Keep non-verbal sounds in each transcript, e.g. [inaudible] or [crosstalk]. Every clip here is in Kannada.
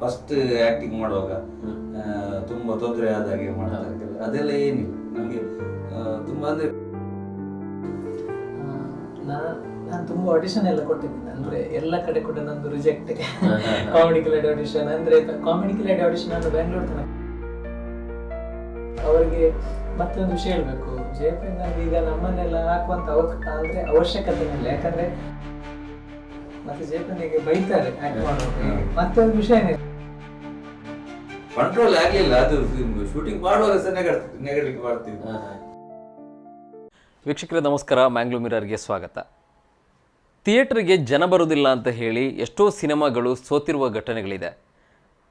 ಫಸ್ಟ್ ಆಕ್ಟಿಂಗ್ ಮಾಡುವಾಗ ತುಂಬಾ ತೊಂದರೆ ಆದಾಗೆ ಮಾಡ್ತಾರೆ. ಅದೆಲ್ಲ ಏನಿಲ್ಲ. ನಮಗೆ ತುಂಬಾ ಅಂದ್ರೆ ನಾನು ತುಂಬಾ ಆಡಿಷನ್ ಎಲ್ಲ ಕೊಟ್ಟಿದ್ದೀನಿ. ಅಂದ್ರೆ ಎಲ್ಲ ಕಡೆ ಕೂಡ ನಂದು ರಿಜೆಕ್ಟ್ ಕಾಮಿಡಿ ಕಿಲಾಡಿ ಆಡಿಷನ್ ಅಂದ್ರೆ ಕಾಮಿಡಿ ಕಿಲಾಡಿ ಆಡಿಷನ್ ಅಂದ್ರೆ ಬೆಂಗಳೂರು ತನಕ. ಅವರಿಗೆ ಮತ್ತೊಂದು ವಿಷಯ ಹೇಳ್ಬೇಕು. ಜಯಪ್ರಕಾಶ್ ಈಗ ನಮ್ಮನ್ನೆಲ್ಲ ಹಾಕುವಂತ ಅಂದ್ರೆ ಅವಶ್ಯಕತೆ ಇಲ್ಲ ಯಾಕಂದ್ರೆ ಮತ್ತೆ ಜಯಪ್ರನಿಗೆ ಬೈತಾರೆ ಆಕ್ಟ್ ಮಾಡುವಾಗ ಮತ್ತೊಂದು ವಿಷಯ ಏನಿದೆ? ಕಂಟ್ರೋಲ್ ಆಗಲಿಲ್ಲ, ಅದು ಶೂಟಿಂಗ್ ಮಾಡುವಾಗ ಸಹ ನೆಗಡ್, ನೆಗಡ್ಲಿಕ್ಕೆ ಮಾಡ್ತೀವಿ. ವೀಕ್ಷಕರೇ, ನಮಸ್ಕಾರ. ಮ್ಯಾಂಗ್ಲೂ ಮಿರರ್ಗೆ ಸ್ವಾಗತ. ಥಿಯೇಟರ್ಗೆ ಜನ ಬರುವುದಿಲ್ಲ ಅಂತ ಹೇಳಿ ಎಷ್ಟೋ ಸಿನಿಮಾಗಳು ಸೋತಿರುವ ಘಟನೆಗಳಿದೆ.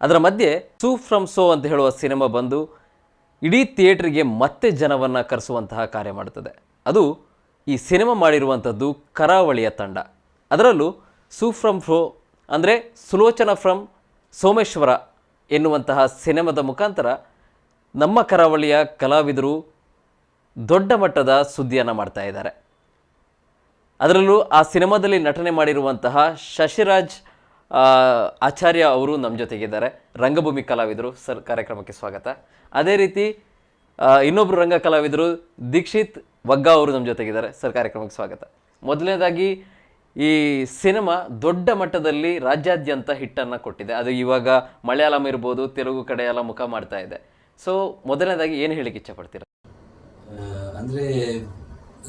ಅದರ ಮಧ್ಯೆ ಸೂ ಫ್ರಮ್ ಸೋ ಅಂತ ಹೇಳುವ ಸಿನಿಮಾ ಬಂದು ಇಡೀ ಥಿಯೇಟ್ರಿಗೆ ಮತ್ತೆ ಜನವನ್ನು ಕರೆಸುವಂತಹ ಕಾರ್ಯ ಮಾಡುತ್ತದೆ. ಅದು ಈ ಸಿನಿಮಾ ಮಾಡಿರುವಂಥದ್ದು ಕರಾವಳಿಯ ತಂಡ. ಅದರಲ್ಲೂ ಸೂ ಫ್ರಮ್ ಫ್ರೋ ಅಂದರೆ ಸುಲೋಚನಾ ಫ್ರಮ್ ಸೋಮೇಶ್ವರ ಎನ್ನುವಂತಹ ಸಿನಿಮಾದ ಮುಖಾಂತರ ನಮ್ಮ ಕರಾವಳಿಯ ಕಲಾವಿದರು ದೊಡ್ಡ ಮಟ್ಟದ ಸುದ್ದಿಯನ್ನು ಮಾಡ್ತಾ ಇದ್ದಾರೆ. ಅದರಲ್ಲೂ ಆ ಸಿನಿಮಾದಲ್ಲಿ ನಟನೆ ಮಾಡಿರುವಂತಹ ಶಶಿರಾಜ್ ಆಚಾರ್ಯ ಅವರು ನಮ್ಮ ಜೊತೆಗಿದ್ದಾರೆ. ರಂಗಭೂಮಿ ಕಲಾವಿದರು, ಸರ್, ಕಾರ್ಯಕ್ರಮಕ್ಕೆ ಸ್ವಾಗತ. ಅದೇ ರೀತಿ ಇನ್ನೊಬ್ಬರು ರಂಗ ಕಲಾವಿದರು ದೀಕ್ಷಿತ್ ವಗ್ಗಾ ಅವರು ನಮ್ಮ ಜೊತೆಗಿದ್ದಾರೆ. ಸರ್, ಕಾರ್ಯಕ್ರಮಕ್ಕೆ ಸ್ವಾಗತ. ಮೊದಲನೇದಾಗಿ ಈ ಸಿನಿಮಾ ದೊಡ್ಡ ಮಟ್ಟದಲ್ಲಿ ರಾಜ್ಯಾದ್ಯಂತ ಹಿಟ್ಟನ್ನು ಕೊಟ್ಟಿದೆ. ಅದು ಇವಾಗ ಮಲಯಾಳಂ ಇರ್ಬೋದು ತೆಲುಗು ಕಡೆ ಎಲ್ಲ ಮುಖ ಮಾಡ್ತಾ ಇದೆ. ಸೊ ಮೊದಲನೇದಾಗಿ ಏನು ಹೇಳಿಕ್ಕೆ ಇಚ್ಛೆ ಪಡ್ತೀರಾ ಅಂದ್ರೆ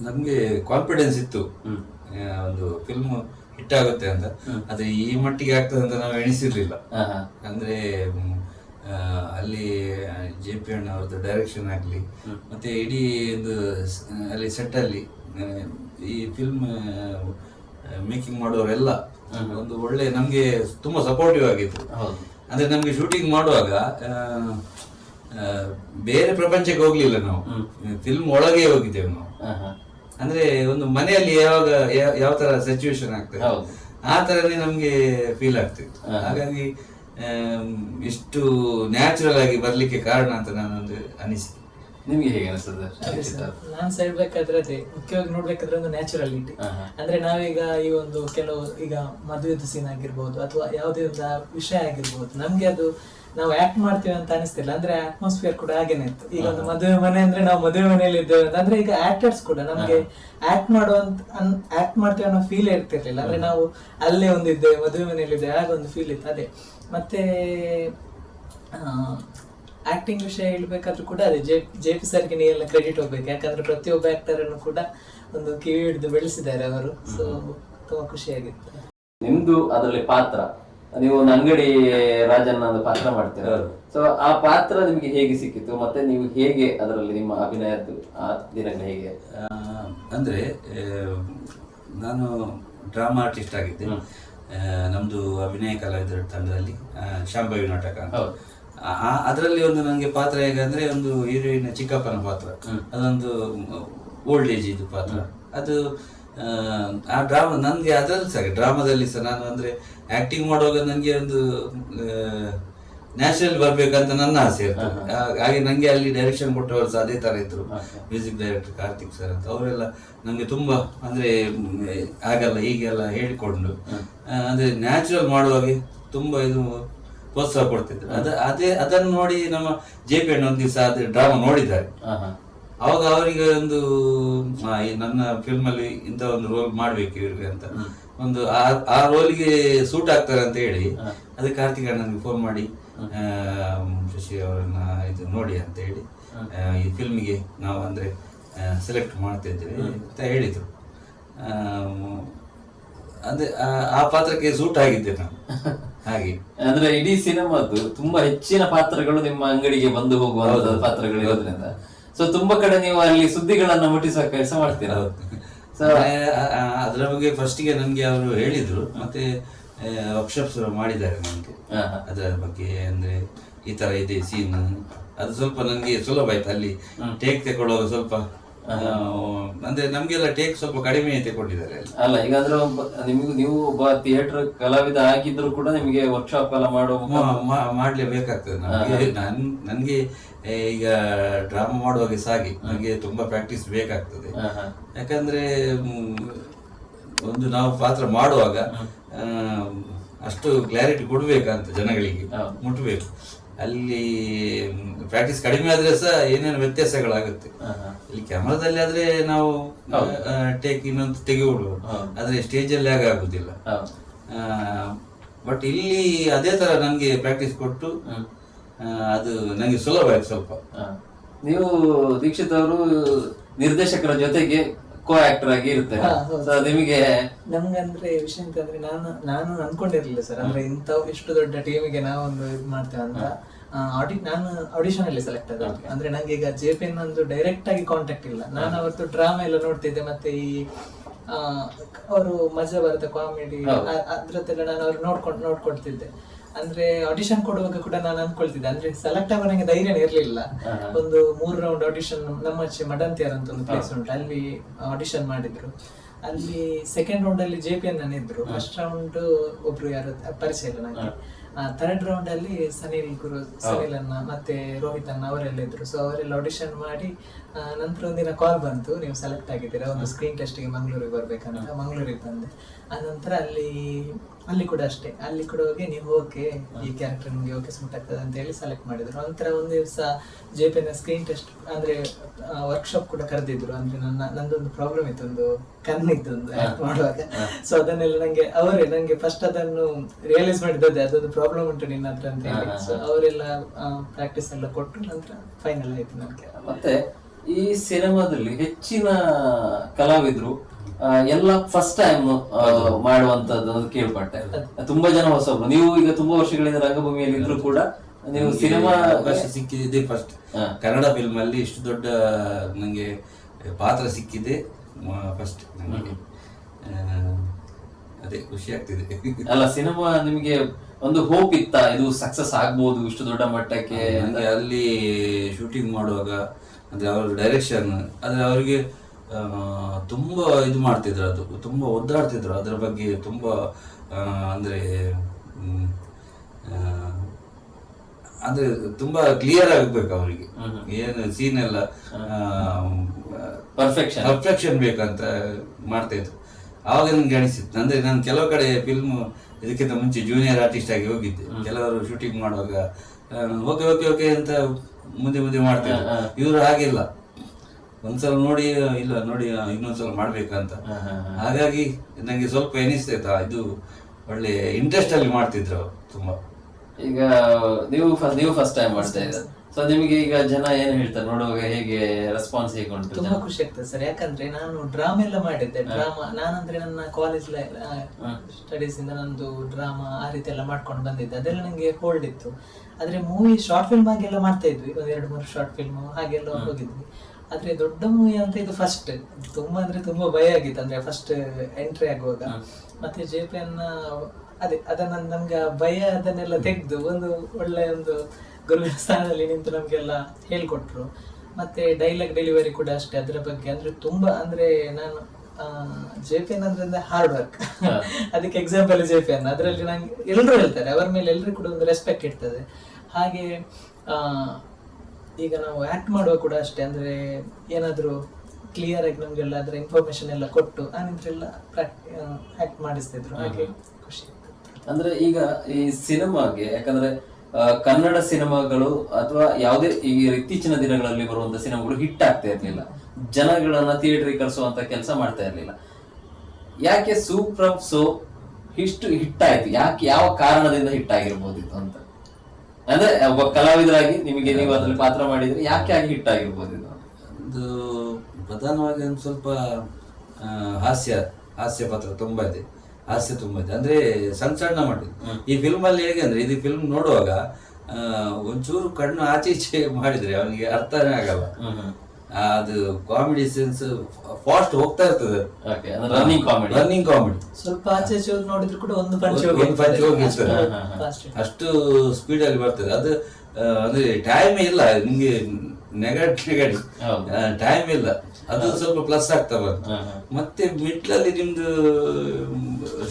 ನಮ್ಗೆ ಕಾನ್ಫಿಡೆನ್ಸ್ ಇತ್ತು. ಒಂದು ಫಿಲ್ಮ್ ಹಿಟ್ ಆಗುತ್ತೆ ಅಂತ. ಅದು ಈ ಮಟ್ಟಿಗೆ ಆಗ್ತದೆ ಅಂತ ನಾವು ಎಣಿಸಿರ್ಲಿಲ್ಲ. ಅಂದ್ರೆ ಅಲ್ಲಿ ಜೆ ಪಿ ಅಣ್ಣ ಅವ್ರದ್ದು ಡೈರೆಕ್ಷನ್ ಆಗಲಿ ಮತ್ತೆ ಇಡೀ ಒಂದು ಅಲ್ಲಿ ಸೆಟ್ ಅಲ್ಲಿ ಈ ಫಿಲ್ಮ್ ಮೇಕಿಂಗ್ ಮಾಡೋರೆಲ್ಲ ಒಂದು ಒಳ್ಳೆ ನಮಗೆ ತುಂಬಾ ಸಪೋರ್ಟಿವ್ ಆಗಿತ್ತು ಅಂದ್ರೆ ನಮ್ಗೆ ಶೂಟಿಂಗ್ ಮಾಡುವಾಗ ಬೇರೆ ಪ್ರಪಂಚಕ್ಕೆ ಹೋಗ್ಲಿಲ್ಲ ನಾವು. ಫಿಲ್ಮ್ ಒಳಗೆ ಹೋಗಿದ್ದೇವೆ ನಾವು. ಅಂದ್ರೆ ಒಂದು ಮನೆಯಲ್ಲಿ ಯಾವಾಗ ಯಾವ ತರ ಸಿಚುವೇಶನ್ ಆಗ್ತದೆ ಆ ತರನೇ ನಮ್ಗೆ ಫೀಲ್ ಆಗ್ತಿತ್ತು. ಹಾಗಾಗಿ ಇಷ್ಟು ನ್ಯಾಚುರಲ್ ಆಗಿ ಬರ್ಲಿಕ್ಕೆ ಕಾರಣ ಅಂತ ನಾನು ಅನಿಸಿದೆ. ನಿಮಗೆ ಹೇಗೆ ಅನಿಸ್ತದೆ? ನಾನ್ ಸಹ ಹೇಳ್ಬೇಕಾದ್ರೆ ಅದೇ ಮುಖ್ಯವಾಗಿ ನೋಡ್ಬೇಕಾದ್ರೆ ಒಂದು ನ್ಯಾಚುರಾಲಿಟಿ ಅಂದ್ರೆ ನಾವೀಗ ಈ ಒಂದು ಕೆಲವು ಈಗ ಮದುವೆದು ಸೀನ್ ಆಗಿರ್ಬೋದು ಅಥವಾ ಯಾವುದೇ ಒಂದು ವಿಷಯ ಆಗಿರ್ಬೋದು ನಮ್ಗೆ ಅದು ನಾವು ಆಕ್ಟ್ ಮಾಡ್ತೀವಿ ಅಂತ ಅನಿಸ್ತಿಲ್ಲ. ಅಂದ್ರೆ ಅಟ್ಮಾಸ್ಫಿಯರ್ ಕೂಡ ಹಾಗೇನೆ ಇತ್ತು. ಈಗ ಒಂದು ಮದುವೆ ಮನೆ ಅಂದ್ರೆ ನಾವು ಮದುವೆ ಮನೆಯಲ್ಲಿ ಇದ್ದೇವೆ ಅಂತ. ಅಂದ್ರೆ ಈಗ ಆಕ್ಟರ್ಸ್ ಕೂಡ ನಮ್ಗೆ ಆಕ್ಟ್ ಮಾಡುವಂತ ಆಕ್ಟ್ ಮಾಡ್ತೀವಿ ಅನ್ನೋ ಫೀಲ್ ಇರ್ತಿರ್ಲಿಲ್ಲ. ಅಂದ್ರೆ ನಾವು ಅಲ್ಲೇ ಒಂದಿದ್ದೇವೆ ಮದುವೆ ಮನೆಯಲ್ಲಿ ಇದ್ದೇವೆ ಆಗ ಒಂದು ಫೀಲ್ ಇತ್ತು. ಅದೇ. ಮತ್ತೆ ಆಕ್ಟಿಂಗ್ ವಿಷಯ ಹೇಳ್ಬೇಕಾದ್ರೂ ಕೂಡ ಅದೇ ಜೆ ಜೆ ಪಿ ಸರ್ಗೆ ನೀವೆಲ್ಲ ಕ್ರೆಡಿಟ್ ಹೋಗ್ಬೇಕು. ಯಾಕಂದ್ರೆ ಪ್ರತಿಯೊಬ್ಬ ಆಕ್ಟರ್ ಅನ್ನು ಕೂಡ ಒಂದು ಕಿವಿ ಹಿಡಿದು ಬೆಳೆಸಿದ್ದಾರೆ ಅವರು. ಸೊ ತುಂಬಾ ಖುಷಿಯಾಗಿತ್ತು. ನಿಮ್ದು ಅದರಲ್ಲಿ ಪಾತ್ರ. ನೀವು ಒಂದು ಅಂಗಡಿ ರಾಜನ್ನ ಒಂದು ಪಾತ್ರ ಮಾಡ್ತೀರಾ? ಸೊ ಆ ಪಾತ್ರ ನಿಮಗೆ ಹೇಗೆ ಸಿಕ್ಕಿತು ಮತ್ತೆ ನೀವು ಹೇಗೆ ಅದರಲ್ಲಿ ನಿಮ್ಮ ಅಭಿನಯದ್ದು ಆ ದಿನಗಳು ಹೇಗೆ? ಅಂದ್ರೆ ನಾನು ಡ್ರಾಮಾ ಆರ್ಟಿಸ್ಟ್ ಆಗಿದ್ದೆ. ಆ, ನಮ್ದು ಅಭಿನಯ ಕಲಾವಿದರ ತಂಡದಲ್ಲಿ ಆ, ಶಾಂಭವಿ ನಾಟಕ ಅಂತ. ಅದರಲ್ಲಿ ಒಂದು ನನಗೆ ಪಾತ್ರ ಹೇಗಂದ್ರೆ ಒಂದು ಹೀರೋಯಿನ್ ಚಿಕ್ಕಪ್ಪನ ಪಾತ್ರ. ಅದೊಂದು ಓಲ್ಡ್ ಏಜ್ ಇದು ಪಾತ್ರ. ಅದು ಆ, ಡ್ರಾಮಾ ನನಗೆ ಅದರಲ್ಲಿ ಸಹ ಡ್ರಾಮಾದಲ್ಲಿ ಸಹ ನಾನು ಅಂದ್ರೆ ಆಕ್ಟಿಂಗ್ ಮಾಡುವಾಗ ನನಗೆ ಒಂದು ನ್ಯಾಚುರಲ್ ಬರ್ಬೇಕಂತ ನನ್ನ ಆಸೆ ಇತ್ತು. ಹಾ- ಹಾಗೆ ನಂಗೆ ಅಲ್ಲಿ ಡೈರೆಕ್ಷನ್ ಕೊಟ್ಟವರು ಸಹ ಅದೇ ತರ ಇದ್ರು. ಮ್ಯೂಸಿಕ್ ಡೈರೆಕ್ಟರ್ ಕಾರ್ತಿಕ್ ಸರ್ ಅಂತ. ಅವರೆಲ್ಲ ನಂಗೆ ತುಂಬಾ ಅಂದ್ರೆ ಆಗಲ್ಲ ಹಾಗಲ್ಲ ಹೀಗೆಲ್ಲ ಹೇಳಿಕೊಂಡು ಅಂದ್ರೆ ನ್ಯಾಚುರಲ್ ಮಾಡುವಾಗೆ ತುಂಬಾ ಇದು ಪ್ರೋತ್ಸಾಹ ಕೊಡ್ತಿದ್ರು. ಅದ ಅದೇ ಅದನ್ನು ನೋಡಿ ನಮ್ಮ ಜೆ ಪಿ ಅಣ್ಣ ಒಂದು ದಿವಸ ಅದೇ ಡ್ರಾಮಾ ನೋಡಿದ್ದಾರೆ. ಅವಾಗ ಅವರಿಗೆ ಒಂದು ಈ ನನ್ನ ಫಿಲ್ಮ್ ಅಲ್ಲಿ ಇಂಥ ಒಂದು ರೋಲ್ ಮಾಡ್ಬೇಕು ಇವ್ರಿಗೆ ಅಂತ. ಒಂದು ಆ- ರೋಲ್ಗೆ ಸೂಟ್ ಆಗ್ತಾರೆ ಅಂತ ಹೇಳಿ ಅದಕ್ಕೆ ಕಾರ್ತಿಕ್ ಅಣ್ಣನಿಗೆ ಫೋನ್ ಮಾಡಿ ಶಶಿ ಅವರನ್ನ ಇದು ನೋಡಿ ಅಂತ ಹೇಳಿ ಈ ಫಿಲ್ಮಿಗೆ ನಾವು ಅಂದ್ರೆ ಸೆಲೆಕ್ಟ್ ಮಾಡ್ತಾ ಇದ್ದೇವೆ ಅಂತ ಹೇಳಿದ್ರು. ಅದೇ ಆ ಪಾತ್ರಕ್ಕೆ ಸೂಟ್ ಆಗಿದ್ದೆ ನಾನು. [laughs] ಹಾಗೆ. ಅಂದ್ರೆ ಇಡೀ ಸಿನಿಮಾದ್ದು ತುಂಬಾ ಹೆಚ್ಚಿನ ಪಾತ್ರಗಳು ನಿಮ್ಮ ಅಂಗಡಿಗೆ ಬಂದು ಹೋಗುವಂತ ಪಾತ್ರಗಳು ಇರೋದ್ರಿಂದ ಸೊ ತುಂಬಾ ಕಡೆ ನೀವು ಅಲ್ಲಿ ಸುದ್ದಿಗಳನ್ನ ಮುಟ್ಟಿಸುವ ಕೆಲಸ ಮಾಡ್ತೀರಾ? ಸೊ ಅಂದ್ರೆ, ಬಗ್ಗೆ ಫಸ್ಟಿಗೆ ನನ್ಗೆ ಅವರು ಹೇಳಿದ್ರು. ಮತ್ತೆ ವರ್ಕ್ಶಾಪ್ಸ್ ಮಾಡಿದ್ದಾರೆ ನನಗೆ ಅದರ ಬಗ್ಗೆ ಅಂದ್ರೆ ಈ ತರ ಇದೆ ಸೀನ್ ಅದು ಸ್ವಲ್ಪ ನನಗೆ ಸುಲಭ ಆಯ್ತು. ಅಲ್ಲಿ ಟೇಕ್ ತಗೊಳ್ಳುವಾಗ ಸ್ವಲ್ಪ ಅಂದ್ರೆ ನಮ್ಗೆಲ್ಲ ಟೇಕ್ ಸ್ವಲ್ಪ ಕಡಿಮೆ ಅಂತ ಕೊಟ್ಟಿದ್ದಾರೆ ಅಲ್ಲ. ಈಗ ಅಂದ್ರೆ ಒಬ್ಬ ನಿಮ್ಗೆ ನೀವು ಒಬ್ಬ ಥಿಯೇಟರ್ ಕಲಾವಿದ ಆಗಿದ್ರು ಕೂಡ ನಿಮಗೆ ವರ್ಕ್ಶಾಪ್ ಎಲ್ಲ ಮಾಡುವ ಬೇಕಾಗ್ತದೆ ಮಾಡ್ಲೇಬೇಕಾಗ್ತದೆ ನಮ್ಗೆ. ನನ್ ನನ್ಗೆ ಈಗ ಡ್ರಾಮಾ ಮಾಡುವಾಗ ಸಾಗಿ ನನಗೆ ತುಂಬಾ ಪ್ರಾಕ್ಟೀಸ್ ಬೇಕಾಗ್ತದೆ. ಯಾಕಂದ್ರೆ ಒಂದು ನಾವು ಪಾತ್ರ ಮಾಡುವಾಗ ಅಷ್ಟು ಕ್ಲಾರಿಟಿ ಕೊಡ್ಬೇಕಂತ ಜನಗಳಿಗೆ. ಮುಟ್ಬೇಕು. ಅಲ್ಲಿ ಪ್ರಾಕ್ಟೀಸ್ ಕಡಿಮೆ ಆದ್ರೆ ಸಹ ಏನೇನು ವ್ಯತ್ಯಾಸಗಳಾಗುತ್ತೆ. ಇಲ್ಲಿ ಕ್ಯಾಮ್ರಾದಲ್ಲಿ ಆದ್ರೆ ನಾವು ಟೇಕ್ ಇನ್ನೊಂದು ತೆಗೆಯುವುದು ಆದ್ರೆ ಸ್ಟೇಜ್ ಅಲ್ಲಿ ಆಗ ಆಗುದಿಲ್ಲ. ಬಟ್ ಇಲ್ಲಿ ಅದೇ ತರ ನನ್ಗೆ ಪ್ರಾಕ್ಟೀಸ್ ಕೊಟ್ಟು ಅದು ನನಗೆ ಸುಲಭ ಆಯ್ತು ಸ್ವಲ್ಪ. ನೀವು ದೀಕ್ಷಿತ್ ಅವರು ನಿರ್ದೇಶಕರ ಜೊತೆಗೆ ಕೋ ಆಕ್ಟರ್ ಆಗಿ ಇರುತ್ತೆ. ಸೊ ನಿಮಗೆ ನಮ್ಗಂದ್ರೆ ವಿಷಯ ಅಂತಂದ್ರೆ ನಾನು ನಾನು ಅನ್ಕೊಂಡಿರ್ಲಿಲ್ಲ ಸರ್. ಅಂದ್ರೆ ಇಂಥ ಇಷ್ಟು ದೊಡ್ಡ ಟೀಮಿಗೆ ನಾವೊಂದು ಇದು ಮಾಡ್ತೇವೆ ಅಂತ. ಆಡಿ ನಾನು ಆಡಿಷನ್ ಅಲ್ಲಿ ಸೆಲೆಕ್ಟ್ ಆದ ಅಂದ್ರೆ ನಂಗೆ ಈಗ ಜೆ ಪಿ ಒಂದು ಡೈರೆಕ್ಟ್ ಆಗಿ ಕಾಂಟ್ಯಾಕ್ಟ್ ಇಲ್ಲ. ನಾನು ಅವತ್ತು ಡ್ರಾಮಾ ಎಲ್ಲ ನೋಡ್ತಿದ್ದೆ ಮತ್ತೆ ಈ ಅವರು ಮಜಾ ಬರುತ್ತೆ ಕಾಮಿಡಿ ಅದ್ರದ್ದೆಲ್ಲ ನಾನು ಅವ್ರು ನೋಡ್ಕೊಂಡು ನೋಡ್ಕೊಡ್ತಿದ್ದೆ. ಅಂದ್ರೆ ಆಡಿಷನ್ ಕೊಡುವಾಗ ಕೂಡ ನಾನು ಅನ್ಕೊಳ್ತಿದ್ದೆ ಅಂದ್ರೆ ಸೆಲೆಕ್ಟ್ ಆಗೋ ನಂಗೆ ಧೈರ್ಯನೇ ಇರ್ಲಿಲ್ಲ. ಒಂದು ಮೂರು ರೌಂಡ್ ಆಡಿಷನ್ ನಮ್ಮ ಆಚೆ ಮಡಂತಿಯರ್ ಅಂತ ಒಂದು ಪ್ಲೇಸ್ ಉಂಟು. ಅಲ್ಲಿ ಆಡಿಷನ್ ಮಾಡಿದ್ರು. ಅಲ್ಲಿ ಸೆಕೆಂಡ್ ರೌಂಡ್ ಅಲ್ಲಿ ಜೆ ಪಿ ಎನ್ ಇದ್ರು. ಫಸ್ಟ್ ರೌಂಡ್ ಒಬ್ರು ಯಾರು ಪರಿಚಯ ಇಲ್ಲ ನನಗೆ ಥರ್ಡ್ ರೌಂಡ್ ಅಲ್ಲಿ ಸನಿಲ್ ಗುರು ಸನಿಲ್ ಅನ್ನ ಮತ್ತೆ ರೋಹಿತ್ ಅನ್ನ ಅವರೆಲ್ಲ ಇದ್ರು. ಸೊ ಅವರೆಲ್ಲ ಆಡಿಷನ್ ಮಾಡಿ ನಂತರ ಒಂದಿನ ಕಾಲ್ ಬಂತು. ನೀವು ಸೆಲೆಕ್ಟ್ ಆಗಿದ್ದೀರಾ? ಒಂದು ಸ್ಕ್ರೀನ್ ಟೆಸ್ಟ್ಗೆ ಮಂಗಳೂರಿಗೆ ಬರ್ಬೇಕಂತ ಮಂಗಳೂರಿಗೆ ಬಂದೆ. ಆ ನಂತರ ಅಲ್ಲಿ ಅಲ್ಲಿ ಕೂಡ ಅಷ್ಟೇ. ಅಲ್ಲಿ ಕೂಡ ಹೋಗಿ ನೀವು ಓಕೆ ಈ ಕ್ಯಾರೆಕ್ಟರ್ ನಿಮಗೆ ಓಕೆ ಸೂಟ್ ಆಗ್ತದೆ ಅಂತ ಹೇಳಿ ಸೆಲೆಕ್ಟ್ ಮಾಡಿದ್ರು. ನಂತರ ಒಂದು ದಿವಸ ಜೆ ಪಿ ಸ್ಕ್ರೀನ್ ಟೆಸ್ಟ್ ಅಂದ್ರೆ ವರ್ಕ್ಶಾಪ್ ಕೂಡ ಕರೆದಿದ್ರು. ಅಂದ್ರೆ ನನ್ನ ನಂದೊಂದು ಪ್ರಾಬ್ಲಮ್ ಇತ್ತು. ಒಂದು ಕಣ್ಣಿತ್ತು ಒಂದು ಆಕ್ಟ್ ಮಾಡುವಾಗ. ಸೊ ಅದನ್ನೆಲ್ಲ ನಂಗೆ ಅವರೇ ನಂಗೆ ಫಸ್ಟ್ ಅದನ್ನು ರಿಯಲೈಸ್ ಮಾಡಿದ್ದದೆ ಅದೊಂದು ಪ್ರಾಬ್ಲಮ್ ಉಂಟು ನಿನ್ನ ಹತ್ರ ಅಂತ ಹೇಳಿ. ಸೊ ಅವರೆಲ್ಲ ಪ್ರಾಕ್ಟೀಸ್ ಎಲ್ಲ ಕೊಟ್ಟು ನಂತರ ಫೈನಲ್ ಆಯ್ತು ನನಗೆ. ಮತ್ತೆ ಈ ಸಿನಿಮಾದಲ್ಲಿ ಹೆಚ್ಚಿನ ಕಲಾವಿದರು ಎಲ್ಲ ಫಸ್ಟ್ ಟೈಮ್ ಮಾಡುವಂತದ್ದು ಕೇಳ್ಪಟ್ಟೆ. ತುಂಬಾ ಜನ ಹೊಸಬ್ರು. ನೀವು ಈಗ ತುಂಬಾ ವರ್ಷಗಳಿಂದ ರಂಗಭೂಮಿಯಲ್ಲಿ ಇದ್ರು ಕೂಡ ನೀವು ಸಿನಿಮಾ ಅವಕಾಶ ಸಿಕ್ಕಿದೆ ಫಸ್ಟ್ ಕನ್ನಡ ಫಿಲ್ಮ್ ಅಲ್ಲಿ ಇಷ್ಟು ದೊಡ್ಡ ನಂಗೆ ಪಾತ್ರ ಸಿಕ್ಕಿದೆ ಫಸ್ಟ್ ಅದೇ ಖುಷಿ ಆಗ್ತಿದೆ. [laughs] ಅಲ್ಲ ಸಿನಿಮಾ ನಿಮಗೆ ಒಂದು ಹೋಪ್ ಇತ್ತ? ಇದು ಸಕ್ಸಸ್ ಆಗ್ಬೋದು ಇಷ್ಟು ದೊಡ್ಡ ಮಟ್ಟಕ್ಕೆ ಅಲ್ಲಿ ಶೂಟಿಂಗ್ ಮಾಡುವಾಗ ಅಂದ್ರೆ ಅವ್ರ ಡೈರೆಕ್ಷನ್ ಅಂದ್ರೆ ಅವರಿಗೆ ತುಂಬಾ ಇದು ಮಾಡ್ತಿದ್ರು ಅದು ತುಂಬಾ ಒದ್ದಾಡ್ತಿದ್ರು ಅದರ ಬಗ್ಗೆ ತುಂಬಾ ಅಂದ್ರೆ ಅಂದ್ರೆ ತುಂಬಾ ಕ್ಲಿಯರ್ ಆಗ್ಬೇಕು ಅವರಿಗೆ. ಏನು ಸೀನ್ ಎಲ್ಲ ಪರ್ಫೆಕ್ಷನ್ ಪರ್ಫೆಕ್ಷನ್ ಬೇಕಂತ ಮಾಡ್ತಾ ಇದ್ರು ಆವಾಗ ನನ್ಗೆ ಅನಿಸಿತ್ತು. ಅಂದ್ರೆ ನಾನು ಕೆಲವು ಕಡೆ ಫಿಲ್ಮ್ ಇದಕ್ಕಿಂತ ಮುಂಚೆ ಜೂನಿಯರ್ ಆರ್ಟಿಸ್ಟ್ ಆಗಿ ಹೋಗಿದ್ದೆ. ಕೆಲವರು ಶೂಟಿಂಗ್ ಮಾಡುವಾಗ ಓಕೆ ಓಕೆ ಓಕೆ ಅಂತ ಮುಂದೆ ಮುಂದೆ ಮಾಡ್ತೇವೆ ಇವರು ಹಾಗಿಲ್ಲ. ಒಂದ್ಸಲ ನೋಡಿ ಇಲ್ಲ ನೋಡಿ ಇನ್ನೊಂದ್ಸಲ ಮಾಡ್ಬೇಕಂತ. ಹಾಗಾಗಿ ನಂಗೆ ಸ್ವಲ್ಪ ಎನಿಸ್ತೈತಾ ಇದು ಒಳ್ಳೆ ಇಂಟ್ರೆಸ್ಟ್ ಅಲ್ಲಿ ಮಾಡ್ತಿದ್ರು ತುಂಬಾ. ಈಗ ನೀವು ನೀವು ಫಸ್ಟ್ ಟೈಮ್ ಮಾಡ್ತಾ ಇದ್ದೀರ ಸೊ ನಿಮಗೆ ಈಗ ಜನ ಏನ್ ಹೇಳ್ತಾರೆ? ನೋಡುವಾಗ ಹೇಗೆ ರೆಸ್ಪಾನ್ಸ್ ಹೇಗೆ ಉಂಟು ತುಂಬಾ ಖುಷಿ ಆಗ್ತದೆ ಸರ್. ಯಾಕಂದ್ರೆ ನಾನು ಡ್ರಾಮಾ ಎಲ್ಲ ಮಾಡಿದ್ದೆ. ಡ್ರಾಮಾ ನಾನಂದ್ರೆ ನನ್ನ ಕಾಲೇಜ್ ಸ್ಟಡೀಸ್ ಇಂದ ನಂದು ಡ್ರಾಮಾ ಆ ರೀತಿ ಎಲ್ಲ ಮಾಡ್ಕೊಂಡು ಬಂದಿದ್ದೆ. ಅದೆಲ್ಲ ನಂಗೆ ಹೋಲ್ಡ್ ಇತ್ತು. ಆದ್ರೆ ಮೂವಿ ಶಾರ್ಟ್ ಫಿಲ್ಮ್ ಆಗೆಲ್ಲ ಮಾಡ್ತಾ ಇದ್ವಿ. ಒಂದ್ ಎರಡು ಮೂರು ಶಾರ್ಟ್ ಫಿಲ್ಮ್ ಹಾಗೆಲ್ಲ ಹೋಗಿದ್ವಿ. ಆದ್ರೆ ದೊಡ್ಡ ಮೂವಿ ಅಂತ ಇದು ಫಸ್ಟ್ ತುಂಬಾ ಅಂದ್ರೆ ತುಂಬಾ ಭಯ ಆಗಿತ್ತು. ಅಂದ್ರೆ ಫಸ್ಟ್ ಎಂಟ್ರಿ ಆಗುವಾಗ. ಮತ್ತೆ ಜೆ ಪಿ ಅನ್ನ ಅದೇ ಅದನ್ನ ನಮ್ಗೆ ಭಯ ಅದನ್ನೆಲ್ಲ ತೆಗೆದು ಒಂದು ಒಳ್ಳೆ ಒಂದು ಗುರುವಿನ ಸ್ಥಾನದಲ್ಲಿ ನಿಂತು ನಮಗೆಲ್ಲ ಹೇಳ್ಕೊಟ್ರು. ಮತ್ತೆ ಡೈಲಾಗ್ ಡೆಲಿವರಿ ಕೂಡ ಅಷ್ಟೇ ಅದರ ಬಗ್ಗೆ. ಅಂದ್ರೆ ತುಂಬಾ ಅಂದ್ರೆ ನಾನು ಜೆ ಪಿ ಎನ್ ಅಂದ್ರೆ ಹಾರ್ಡ್ ವರ್ಕ್ ಅದಕ್ಕೆ ಎಕ್ಸಾಂಪಲ್ ಜೆ ಪಿ ಎನ್ ಅದರಲ್ಲಿ ನಂಗೆ ಎಲ್ಲರೂ ಹೇಳ್ತಾರೆ. ಅವರ ಮೇಲೆ ಎಲ್ಲರೂ ಕೂಡ ಒಂದು ರೆಸ್ಪೆಕ್ಟ್ ಇರ್ತದೆ. ಹಾಗೆ ಈಗ ನಾವು ಆಕ್ಟ್ ಮಾಡುವ ಕೂಡ ಅಷ್ಟೇ. ಅಂದ್ರೆ ಏನಾದರೂ ಕ್ಲಿಯರ್ ಆಗಿ ನಮ್ಗೆಲ್ಲ ಅದರ ಇನ್ಫಾರ್ಮೇಶನ್ ಎಲ್ಲ ಕೊಟ್ಟು ಆ ನಂತರ ಎಲ್ಲ ಆಕ್ಟ್ ಮಾಡಿಸ್ತಿದ್ರು. ಹಾಗೆ ಖುಷಿ ಅಂದ್ರೆ ಈಗ ಈ ಸಿನಿಮಾಗೆ ಯಾಕಂದ್ರೆ ಕನ್ನಡ ಸಿನಿಮಾಗಳು ಅಥವಾ ಯಾವುದೇ ಈಗ ಇತ್ತೀಚಿನ ದಿನಗಳಲ್ಲಿ ಬರುವಂತ ಸಿನಿಮಾಗಳು ಹಿಟ್ ಆಗ್ತಾ ಇರ್ಲಿಲ್ಲ. ಜನಗಳನ್ನ ಥಿಯೇಟರ್ ಕರೆಸುವಂತ ಕೆಲಸ ಮಾಡ್ತಾ ಇರ್ಲಿಲ್ಲ. ಯಾಕೆ ಸೂಪರ್ ಸೋ ಇಷ್ಟು ಹಿಟ್ ಆಯ್ತು? ಯಾಕೆ ಯಾವ ಕಾರಣದಿಂದ ಹಿಟ್ ಆಗಿರ್ಬೋದು ಇದು ಅಂತ? ಅಂದ್ರೆ ಒಬ್ಬ ಕಲಾವಿದರಾಗಿ ನಿಮಗೆ ನೀವು ಅದ್ರಲ್ಲಿ ಪಾತ್ರ ಮಾಡಿದ್ರೆ ಯಾಕೆ ಆಗಿ ಹಿಟ್ ಆಗಿರ್ಬೋದು ಇದು? ಒಂದು ಪ್ರಧಾನವಾಗಿ ಒಂದು ಸ್ವಲ್ಪ ಹಾಸ್ಯ ಹಾಸ್ಯ ಪಾತ್ರ ತುಂಬಾ ಇದೆ. ಹಾಸ್ಯ ತುಂಬಾ ಇದೆ ಅಂದ್ರೆ ಸಣ್ಣ ಸಣ್ಣ ಮಾಡಿದ್ರು ಈ ಫಿಲ್ಮ್ ಅಲ್ಲಿ ಹೇಗೆ ಅಂದ್ರೆ ಇದು ಫಿಲ್ಮ್ ನೋಡುವಾಗ ಆ, ಒಂಚೂರು ಕಣ್ಣು ಆಚೆ ಈಚೆ ಮಾಡಿದ್ರೆ ಅವನಿಗೆ ಅರ್ಥನೇ ಆಗಲ್ಲ. ಅದು ಕಾಮಿಡಿ ಸೆನ್ಸ್ ಫಾಸ್ಟ್ ಹೋಗ್ತಾ ಇರ್ತದೆ. ಓಕೆ ಅಂದ್ರೆ ರನ್ನಿಂಗ್ ಕಾಮಿಡಿ ರನ್ನಿಂಗ್ ಕಾಮಿಡಿ ಸ್ವಲ್ಪ ಆಚೆ ಈಚೆ ಹೋಗಿ ನೋಡಿದ್ರು ಕೂಡ ಒಂದು ಪಂಚ ಒಂದು ಪಂಚ ಹೋಗಿರ್ತದೆ ಫಾಸ್ಟ್ ಅಷ್ಟು ಸ್ಪೀಡ್ ಅಲ್ಲಿ ಬರ್ತದೆ. ಅದು ಅಂದ್ರೆ ಟೈಮ್ ಇಲ್ಲ. ನಿಮ್ಗೆ ನೆಗಟ್ ನೆಗಡಿ. ಟೈಮ್ ಇಲ್ಲ. ಅದು ಸ್ವಲ್ಪ ಪ್ಲಸ್ ಆಗ್ತಾ ಬಂತು. ಮತ್ತೆ ಮಿಡ್ಲಲ್ಲಿ ನಿಮ್ದು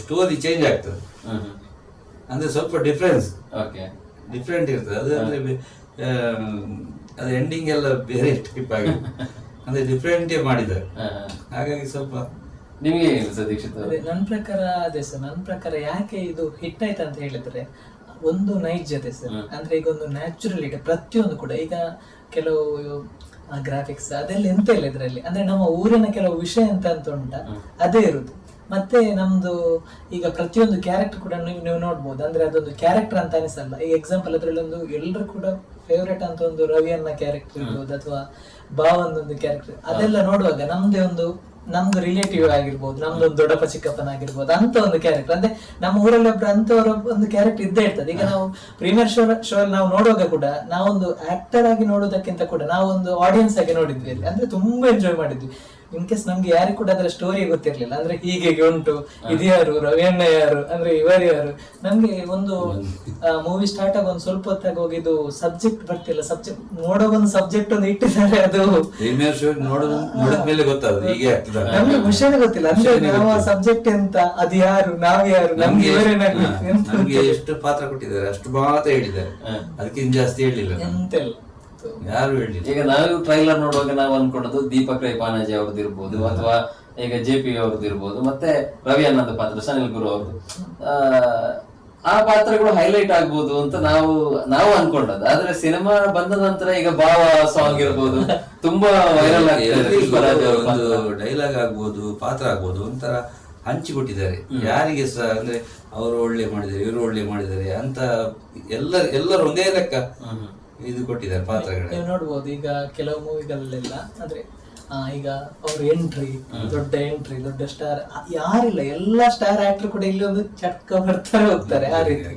ಸ್ಟೋರಿ ಚೇಂಜ್ ಆಗ್ತದೆ. ಅಂದ್ರೆ ಸ್ವಲ್ಪ ಡಿಫ್ರೆನ್ಸ್ ಓಕೆ ಡಿಫ್ರೆಂಟ್ ಇರ್ತದೆ. ಅದು ಅಂದ್ರೆ ಅದು ಎಂಡಿಂಗ್ ಎಲ್ಲ ಬೇರೆ ಟೈಪ್ ಆಗಿದೆ ಅಂದ್ರೆ ಡಿಫ್ರೆಂಟ್ ಮಾಡಿದ್ದಾರೆ. ಹಾಗಾಗಿ ಸ್ವಲ್ಪ ನಿಮಗೆ ದೀಕ್ಷಿತ್? ನನ್ನ ಪ್ರಕಾರ ಅದೇ ಸರ್ ನನ್ನ ಪ್ರಕಾರ ಯಾಕೆ ಇದು ಹಿಟ್ ಆಯ್ತು ಅಂತ ಹೇಳಿದ್ರೆ ಒಂದು ನೈಜತೆ ಸರ್. ಅಂದ್ರೆ ಈಗ ಒಂದು ನ್ಯಾಚುರಲಿಟಿ ಪ್ರತಿಯೊಂದು ಕೂಡ. ಈಗ ಕೆಲವು ಗ್ರಾಫಿಕ್ಸ್ ಅದೆಲ್ಲ ಎಂತ ಇಲ್ಲ ಇದರಲ್ಲಿ. ಅಂದ್ರೆ ನಮ್ಮ ಊರಿನ ಕೆಲವು ವಿಷಯ ಎಂತ ಅಂತ ಉಂಟ ಅದೇ ಇರುದು. ಮತ್ತೆ ನಮ್ದು ಈಗ ಪ್ರತಿಯೊಂದು ಕ್ಯಾರೆಕ್ಟರ್ ಕೂಡ ನೀವು ನೀವು ನೋಡ್ಬೋದು. ಅಂದ್ರೆ ಅದೊಂದು ಕ್ಯಾರೆಕ್ಟರ್ ಅಂತ ಅನಿಸಲ್ಲ. ಈಗ ಎಕ್ಸಾಂಪಲ್ ಅದ್ರಲ್ಲಿ ಒಂದು ಎಲ್ಲರೂ ಕೂಡ ಫೇವ್ರೇಟ್ ಅಂತ ಒಂದು ರವಿಯನ್ನ ಕ್ಯಾರೆಕ್ಟರ್ ಇರ್ಬೋದು ಅಥವಾ ಭಾವಂದೊಂದು ಕ್ಯಾರೆಕ್ಟರ್ ಅದೆಲ್ಲ ನೋಡುವಾಗ ನಮ್ದೇ ಒಂದು ನಮ್ದು ರಿಲೇಟಿವ್ ಆಗಿರ್ಬೋದು ನಮ್ದು ಒಂದು ದೊಡ್ಡಪ್ಪ ಚಿಕ್ಕಪ್ಪನ ಆಗಿರ್ಬೋದು ಅಂತ ಒಂದು ಕ್ಯಾರೆಕ್ಟರ್ ಅಂದ್ರೆ ನಮ್ಮ ಊರಲ್ಲಿ ಒಬ್ರು ಅಂತವರ ಒಂದು ಕ್ಯಾರೆಕ್ಟರ್ ಇದ್ದೇ ಇರ್ತದೆ. ಈಗ ನಾವು ಪ್ರೀಮಿಯರ್ ಶೋ ಶೋ ಅಲ್ಲಿ ನಾವು ನೋಡುವಾಗ ಕೂಡ ನಾವೊಂದು ಆಕ್ಟರ್ ಆಗಿ ನೋಡೋದಕ್ಕಿಂತ ಕೂಡ ನಾವೊಂದು ಆಡಿಯನ್ಸ್ ಆಗಿ ನೋಡಿದ್ವಿ ಅಲ್ಲಿ. ಅಂದ್ರೆ ತುಂಬಾ ಎಂಜಾಯ್ ಮಾಡಿದ್ವಿ. ಇನ್ ಕೇಸ್ ನಮ್ಗೆ ಯಾರಿಗೂ ಕೂಡ ಅದರ ಸ್ಟೋರಿ ಗೊತ್ತಿರ್ಲಿಲ್ಲ ಅಂದ್ರೆ ಹೀಗೆ ಉಂಟು ಇದು ಯಾರು ರವಿಯಣ್ಣ ಯಾರು ಅಂದ್ರೆ ಇವರು ಯಾರು ನಮ್ಗೆ ಒಂದು ಮೂವಿ ಸ್ಟಾರ್ಟ್ ಆಗಿ ಒಂದು ಸ್ವಲ್ಪ ಹೊತ್ತಾಗಿ ಹೋಗಿದ್ದು ಸಬ್ಜೆಕ್ಟ್ ಬರ್ತಿಲ್ಲ ಸಬ್ಜೆಕ್ಟ್ ನೋಡೋ ಒಂದು ಸಬ್ಜೆಕ್ಟ್ ಒಂದು ಇಟ್ಟಿದ್ದಾರೆ ಅದು. ನಮ್ಗೆ ವಿಷಯನೇ ಗೊತ್ತಿಲ್ಲ ಅಂದ್ರೆ ನಾವು ಸಬ್ಜೆಕ್ಟ್ ಎಂತ ಅದು ಯಾರು ನಾವ್ ಯಾರು ನಮ್ಗೆ ಇವರೇನಾಗ್ಬೇಕು ಎಷ್ಟು ಪಾತ್ರ ಕೊಟ್ಟಿದ್ದಾರೆ ಅಷ್ಟು ಮಾತ್ರ ಹೇಳಿದ್ದಾರೆ. ಅದಕ್ಕಿಂತ ಜಾಸ್ತಿ ಹೇಳಿಲ್ಲ ಎಂತ ಎಂತೆಲ್ಲ. ಯಾರು ಹೇಳಿಲ್ಲ ಈಗ ನಾವು ಟ್ರೈಲರ್ ನೋಡುವಾಗ ನಾವು ಅನ್ಕೊಂಡದ್ದು ದೀಪಕ್ ರೈ ಪಾನಾಜಿ ಅವ್ರದ್ದು ಇರ್ಬೋದು ಅಥವಾ ಈಗ ಜೆ ಪಿ ಅವ್ರದ್ದು ಇರ್ಬೋದು ಮತ್ತೆ ರವಿ ಅನ್ನದ ಪಾತ್ರ ಸನಿಲ್ ಗುರು ಅವ್ರದ್ದು. ಆ, ಆ ಪಾತ್ರಗಳು ಹೈಲೈಟ್ ಆಗ್ಬೋದು ಅಂತ ನಾವು ನಾವು ಅನ್ಕೊಂಡದ್ದು. ಆದ್ರೆ ಸಿನಿಮಾ ಬಂದ ನಂತರ ಈಗ ಭಾವ ಸಾಂಗ್ ಇರ್ಬೋದು ತುಂಬಾ ವೈರಲ್ ಒಂದು ಡೈಲಾಗ್ ಆಗ್ಬೋದು ಪಾತ್ರ ಆಗ್ಬೋದು ಒಂಥರ ಹಂಚಿಕೊಟ್ಟಿದ್ದಾರೆ. ಯಾರಿಗೆ ಸಹ ಅಂದ್ರೆ ಅವರು ಒಳ್ಳೆ ಮಾಡಿದ್ದಾರೆ ಇವರು ಒಳ್ಳೆ ಮಾಡಿದ್ದಾರೆ ಅಂತ ಎಲ್ಲ ಎಲ್ಲರೂ ಒಂದೇ ಲೆಕ್ಕ. ಇದು ಕೊಟ್ಟಿದ್ದಾರೆ ಪಾತ್ರಗಳು. ನೀವು ನೋಡ್ಬೋದು ಈಗ ಕೆಲವು ಮೂವಿಗಳಲ್ಲೆಲ್ಲ ಅಂದ್ರೆ ಆ, ಈಗ ಅವ್ರ ಎಂಟ್ರಿ ದೊಡ್ಡ ಎಂಟ್ರಿ ದೊಡ್ಡ ಸ್ಟಾರ್ ಯಾರಿಲ್ಲ ಎಲ್ಲಾ ಸ್ಟಾರ್ ಆಕ್ಟರ್ ಕೂಡ ಇಲ್ಲಿ ಒಂದು ಚಟ್ಕ ಬರ್ತಾರೆ ಹೋಗ್ತಾರೆ ಆ ರೀತಿ.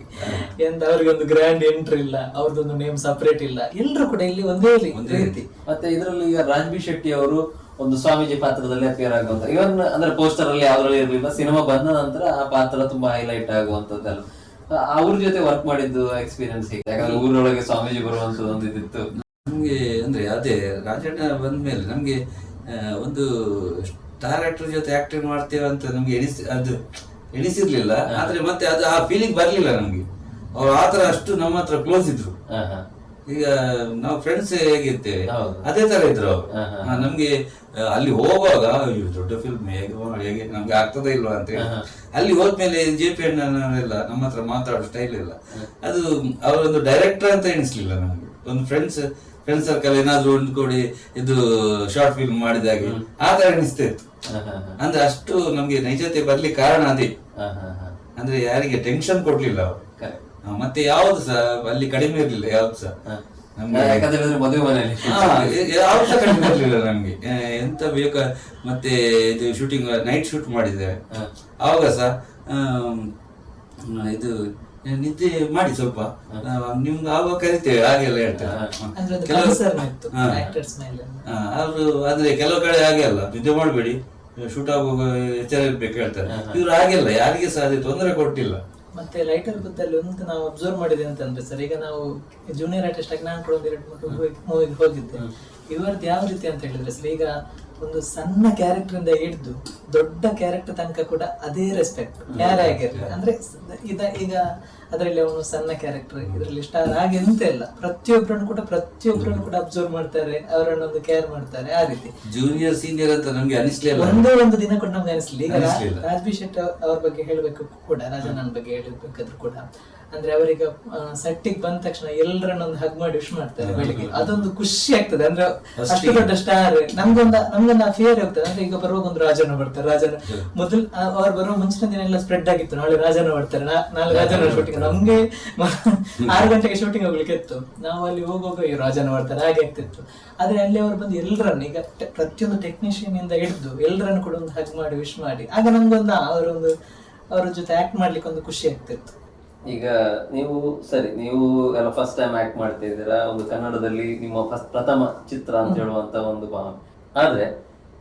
ಎಂತ ಅವ್ರಿಗೆ ಒಂದು ಗ್ರ್ಯಾಂಡ್ ಎಂಟ್ರಿ ಇಲ್ಲ ಅವ್ರದ್ದೊಂದು ನೇಮ್ ಸಪರೇಟ್ ಇಲ್ಲ. ಎಲ್ಲರೂ ಕೂಡ ಇಲ್ಲಿ ಒಂದೇ ಒಂದೇ ರೀತಿ. ಮತ್ತೆ ಇದರಲ್ಲಿ ಈಗ ರಾಜ್ಬಿ ಶೆಟ್ಟಿ ಅವರು ಒಂದು ಸ್ವಾಮೀಜಿ ಪಾತ್ರದಲ್ಲಿ ಅಪಿಯರ್ ಆಗುವಂತ ಇವನ್ ಅಂದ್ರೆ ಪೋಸ್ಟರ್ ಅಲ್ಲಿ ಯಾವ್ದ್ರಲ್ಲಿ ಇರ್ಲಿಲ್ಲ ಸಿನಿಮಾ ಬಂದ ನಂತರ ಆ ಪಾತ್ರ ತುಂಬಾ ಹೈಲೈಟ್ ಆಗುವಂತದ್ದಲ್ಲ. ಅವ್ರ ಜೊತೆ ವರ್ಕ್ ಮಾಡಿದ್ದು ಎಕ್ಸ್ಪೀರಿಯನ್ಸ್ ಹೇಗೆ? ಯಾಕಂದ್ರೆ ಊರೊಳಗೆ ಸ್ವಾಮೀಜಿ ಬರುವಂತದ್ದು ಒಂದು ಇದಿತ್ತು. ನಮ್ಗೆ ಅಂದ್ರೆ ಅದೇ ರಾಜಣ್ಣ ಬಂದ್ಮೇಲೆ ನಮ್ಗೆ ಒಂದು ಸ್ಟಾರ್ ಆಕ್ಟರ್ ಜೊತೆ ಆಕ್ಟಿಂಗ್ ಮಾಡ್ತೇವೆ ಅಂತ ನಮ್ಗೆ ಎಣಿಸಿ ಅದು ಎಣಿಸಿರ್ಲಿಲ್ಲ. ಆದ್ರೆ ಮತ್ತೆ ಅದು ಆ ಫೀಲಿಂಗ್ ಬರ್ಲಿಲ್ಲ ನಮ್ಗೆ. ಅವ್ರು ಆತರ ಅಷ್ಟು ನಮ್ಮ ಹತ್ರ ಕ್ಲೋಸ್ ಇದ್ರು. ಈಗ ನಾವು ಫ್ರೆಂಡ್ಸ್ ಹೇಗಿರ್ತೇವೆ? ಅದೇ ತರ ಇದ್ರು ನಮ್ಗೆ ಅಲ್ಲಿ ಹೋಗುವಾಗ ಅಯ್ಯೋ ದೊಡ್ಡ ಫಿಲ್ಮ್ ಹೇಗೆ ಹೇಗೆ ನಮ್ಗೆ ಆಗ್ತದ ಇಲ್ವಾ ಅಂತ ಹೇಳಿ. ಅಲ್ಲಿ ಹೋದ್ಮೇಲೆ ಜೆ ಪಿ ಅಣ್ಣನವರೆಲ್ಲ ನಮ್ಮ ಹತ್ರ ಮಾತಾಡೋ ಸ್ಟೈಲ್ ಇಲ್ಲ. ಅದು ಅವರೊಂದು ಡೈರೆಕ್ಟರ್ ಅಂತ ಎಣಿಸ್ಲಿಲ್ಲ ನಮ್ಗೆ. ಒಂದು ಫ್ರೆಂಡ್ಸ್ ಫ್ರೆಂಡ್ ಸರ್ಕಲ್ ಏನಾದ್ರು ಒಂದು ಕೊಡಿ ಇದು ಶಾರ್ಟ್ ಫಿಲ್ಮ್ ಮಾಡಿದಾಗೆ ಆ ತರ ಎಣಿಸ್ತಾ ಇತ್ತು. ಅಂದ್ರೆ ಅಷ್ಟು ನಮ್ಗೆ ನೈಜತೆ ಬರ್ಲಿಕ್ಕೆ ಕಾರಣ ಅದೇ. ಅಂದ್ರೆ ಯಾರಿಗೆ ಟೆನ್ಷನ್ ಕೊಡ್ಲಿಲ್ಲ ಅವರು. ಮತ್ತೆ ಯಾವ್ದು ಸಹ ಅಲ್ಲಿ ಕಡಿಮೆ ಇರ್ಲಿಲ್ಲ ಯಾವ್ದು ಸಹ. ನಮ್ಗೆ ಯಾಕಂತ ಹೇಳಿದ್ರೆ ಮದುವೆ ಮನೆಯಲ್ಲಿ ಹಾ, ಯ- ಯಾವ್ದು ಸಹ ಕಡಿಮೆ ಇರ್ಲಿಲ್ಲ ನಮ್ಗೆ. ಆ, ಎಂತ ಬೇಕ ಮತ್ತೆ ಇದು ಶೂಟಿಂಗ್ ನೈಟ್ ಶೂಟ್ ಮಾಡಿದ್ದೇವೆ ಆವಾಗ ಸಹ ಆಮ್, ಆ, ಇದು ನಿದ್ದೆ ಮಾಡಿ ಸ್ವಲ್ಪ. ಆ, ನಿಮ್ಗೆ ಆವಾಗ ಕರಿತೇವೆ ಹಾಗೆಲ್ಲ ಹೇಳ್ತಾರೆ ಅಂದ್ರೆ ಅದು ಕೆಲವು ಕನ್ಸರ್ನ್ ಇತ್ತು ಹಾ. ಆಕ್ಟರ್ಸ್ ಮೇಲೆ ಆ, ಅವರು ಅಂದ್ರೆ ಕೆಲವು ಕಡೆ ಹಾಗೆ ಅಲ್ಲ ನಿದ್ದೆ ಮಾಡಬೇಡಿ ಶೂಟ್ ಆಗುವಾಗ ಎಚ್ಚರ ಇರ್ಬೇಕು ಹೇಳ್ತಾರೆ. ಇವ್ರು ಹಾಗೆಲ್ಲ ಯಾರಿಗೆ ಸಹ ಅದೇ ತೊಂದರೆ ಕೊಟ್ಟಿಲ್ಲ. ಮತ್ತೆ ಲೈಟರ್ ಗೊತ್ತಲ್ಲಿ ಒಂದು ನಾವು ಅಬ್ಸರ್ವ್ ಮಾಡಿದೆ ಅಂತಂದ್ರೆ ಸರ್ ಈಗ ನಾವು ಜೂನಿಯರ್ ಆರ್ಟಿಸ್ಟ್ ಆಗಿ ನಾನು ಕೂಡ ಒಂದು ಎರಡು ಮೂರು ಮೂವಿಗೆ ಹೋಗಿದ್ದೆ. ಇವರದ್ದು ಯಾವ ರೀತಿ ಅಂತ ಹೇಳಿದ್ರೆ ಸರ್ ಈಗ ಒಂದು ಸಣ್ಣ ಕ್ಯಾರೆಕ್ಟರ್ ಇಂದ ಹಿಡಿದು ದೊಡ್ಡ ಕ್ಯಾರೆಕ್ಟರ್ ತನಕ ಕೂಡ ಅದೇ ರೆಸ್ಪೆಕ್ಟ್ ಯಾರೇ ಆಗಿರ್ಲಿ. ಅಂದ್ರೆ ಇದ ಈಗ ಅದರಲ್ಲಿ ಅವನು ಸಣ್ಣ ಕ್ಯಾರೆಕ್ಟರ್ ಇದರಲ್ಲಿ ಸ್ಟಾರ್ ಹಾಗೆ ಎಂತ ಇಲ್ಲ. ಪ್ರತಿಯೊಬ್ಬರನ್ನು ಕೂಡ ಪ್ರತಿಯೊಬ್ಬರನ್ನು ಕೂಡ ಅಬ್ಸರ್ವ್ ಮಾಡ್ತಾರೆ ಅವರನ್ನು ಒಂದು ಕೇರ್ ಮಾಡ್ತಾರೆ ಆ ರೀತಿ. ಜೂನಿಯರ್ ಸೀನಿಯರ್ ಅಂತ ನಮ್ಗೆ ಅನಿಸ್ಲಿಲ್ಲ ಒಂದೇ ಒಂದು ದಿನ ಕೂಡ ನಮ್ಗೆ ಅನಿಸ್ಲಿ ಈಗ. ರಾಜ್ಬಿ ಶೆಟ್ಟಿ ಅವ್ರ ಬಗ್ಗೆ ಹೇಳಬೇಕು ಕೂಡ ರಾಜಣ್ಣನ ಬಗ್ಗೆ ಹೇಳಬೇಕಾದ್ರು ಕೂಡ. ಅಂದ್ರೆ ಅವರೀಗ ಸೆಟ್ಟಿಗೆ ಬಂದ ತಕ್ಷಣ ಎಲ್ಲರನ್ನೊಂದು ಹಗ್ ಮಾಡಿ ವಿಶ್ ಮಾಡ್ತಾರೆ ಬೆಳಿಗ್ಗೆ. ಅದೊಂದು ಖುಷಿ ಆಗ್ತದೆ. ಅಂದ್ರೆ ಅಷ್ಟು ದೊಡ್ಡ ಸ್ಟಾರ್ ನಮ್ಗೊಂದ ನಮ್ಗೊಂದು ಫಿಯರ್ ಹೋಗ್ತದೆ. ಅಂದ್ರೆ ಈಗ ಬರುವಾಗ ಒಂದು ರಾಜನ ಬರ್ತಾರೆ. ರಾಜನ ಮೊದಲು ಅವ್ರು ಬರುವ ಮುಂಚಿನ ದಿನ ಎಲ್ಲ ಸ್ಪ್ರೆಡ್ ಆಗಿತ್ತು. ನಾಳೆ ರಾಜನ ಮಾಡ್ತಾರೆ ನಾಳೆ ರಾಜನ ಶೂಟಿಂಗ್ ನಮ್ಗೆ ಆರು ಗಂಟೆಗೆ ಶೂಟಿಂಗ್ ಹೋಗ್ಲಿಕ್ಕೆ ಇತ್ತು. ನಾವು ಅಲ್ಲಿ ಹೋಗುವಾಗ ಈ ರಾಜನ ಮಾಡ್ತಾರೆ ಹಾಗೆ ಆಗ್ತಿತ್ತು. ಆದ್ರೆ ಅಲ್ಲಿ ಅವ್ರು ಬಂದು ಎಲ್ಲರನ್ನು ಈಗ ಪ್ರತಿಯೊಂದು ಟೆಕ್ನಿಷಿಯನ್ ಇಂದ ಹಿಡಿದು ಎಲ್ಲರನ್ನು ಕೂಡ ಒಂದು ಹಗ್ ಮಾಡಿ ವಿಶ್ ಮಾಡಿ. ಆಗ ನಮ್ಗೊಂದು ಅವರೊಂದು ಅವ್ರ ಜೊತೆ ಆಕ್ಟ್ ಮಾಡ್ಲಿಕ್ಕೆ ಒಂದು ಖುಷಿ ಆಗ್ತಿತ್ತು. ಈಗ ನೀವು ಸರಿ ನೀವು ಎಲ್ಲ ಫಸ್ಟ್ ಟೈಮ್ ಆಕ್ಟ್ ಮಾಡ್ತಾ ಇದ್ದೀರಾ ಒಂದು ಕನ್ನಡದಲ್ಲಿ ನಿಮ್ಮ ಫಸ್ಟ್ ಪ್ರಥಮ ಚಿತ್ರ ಅಂತ ಹೇಳುವಂತ ಒಂದು ಭಾವನೆ. ಆದ್ರೆ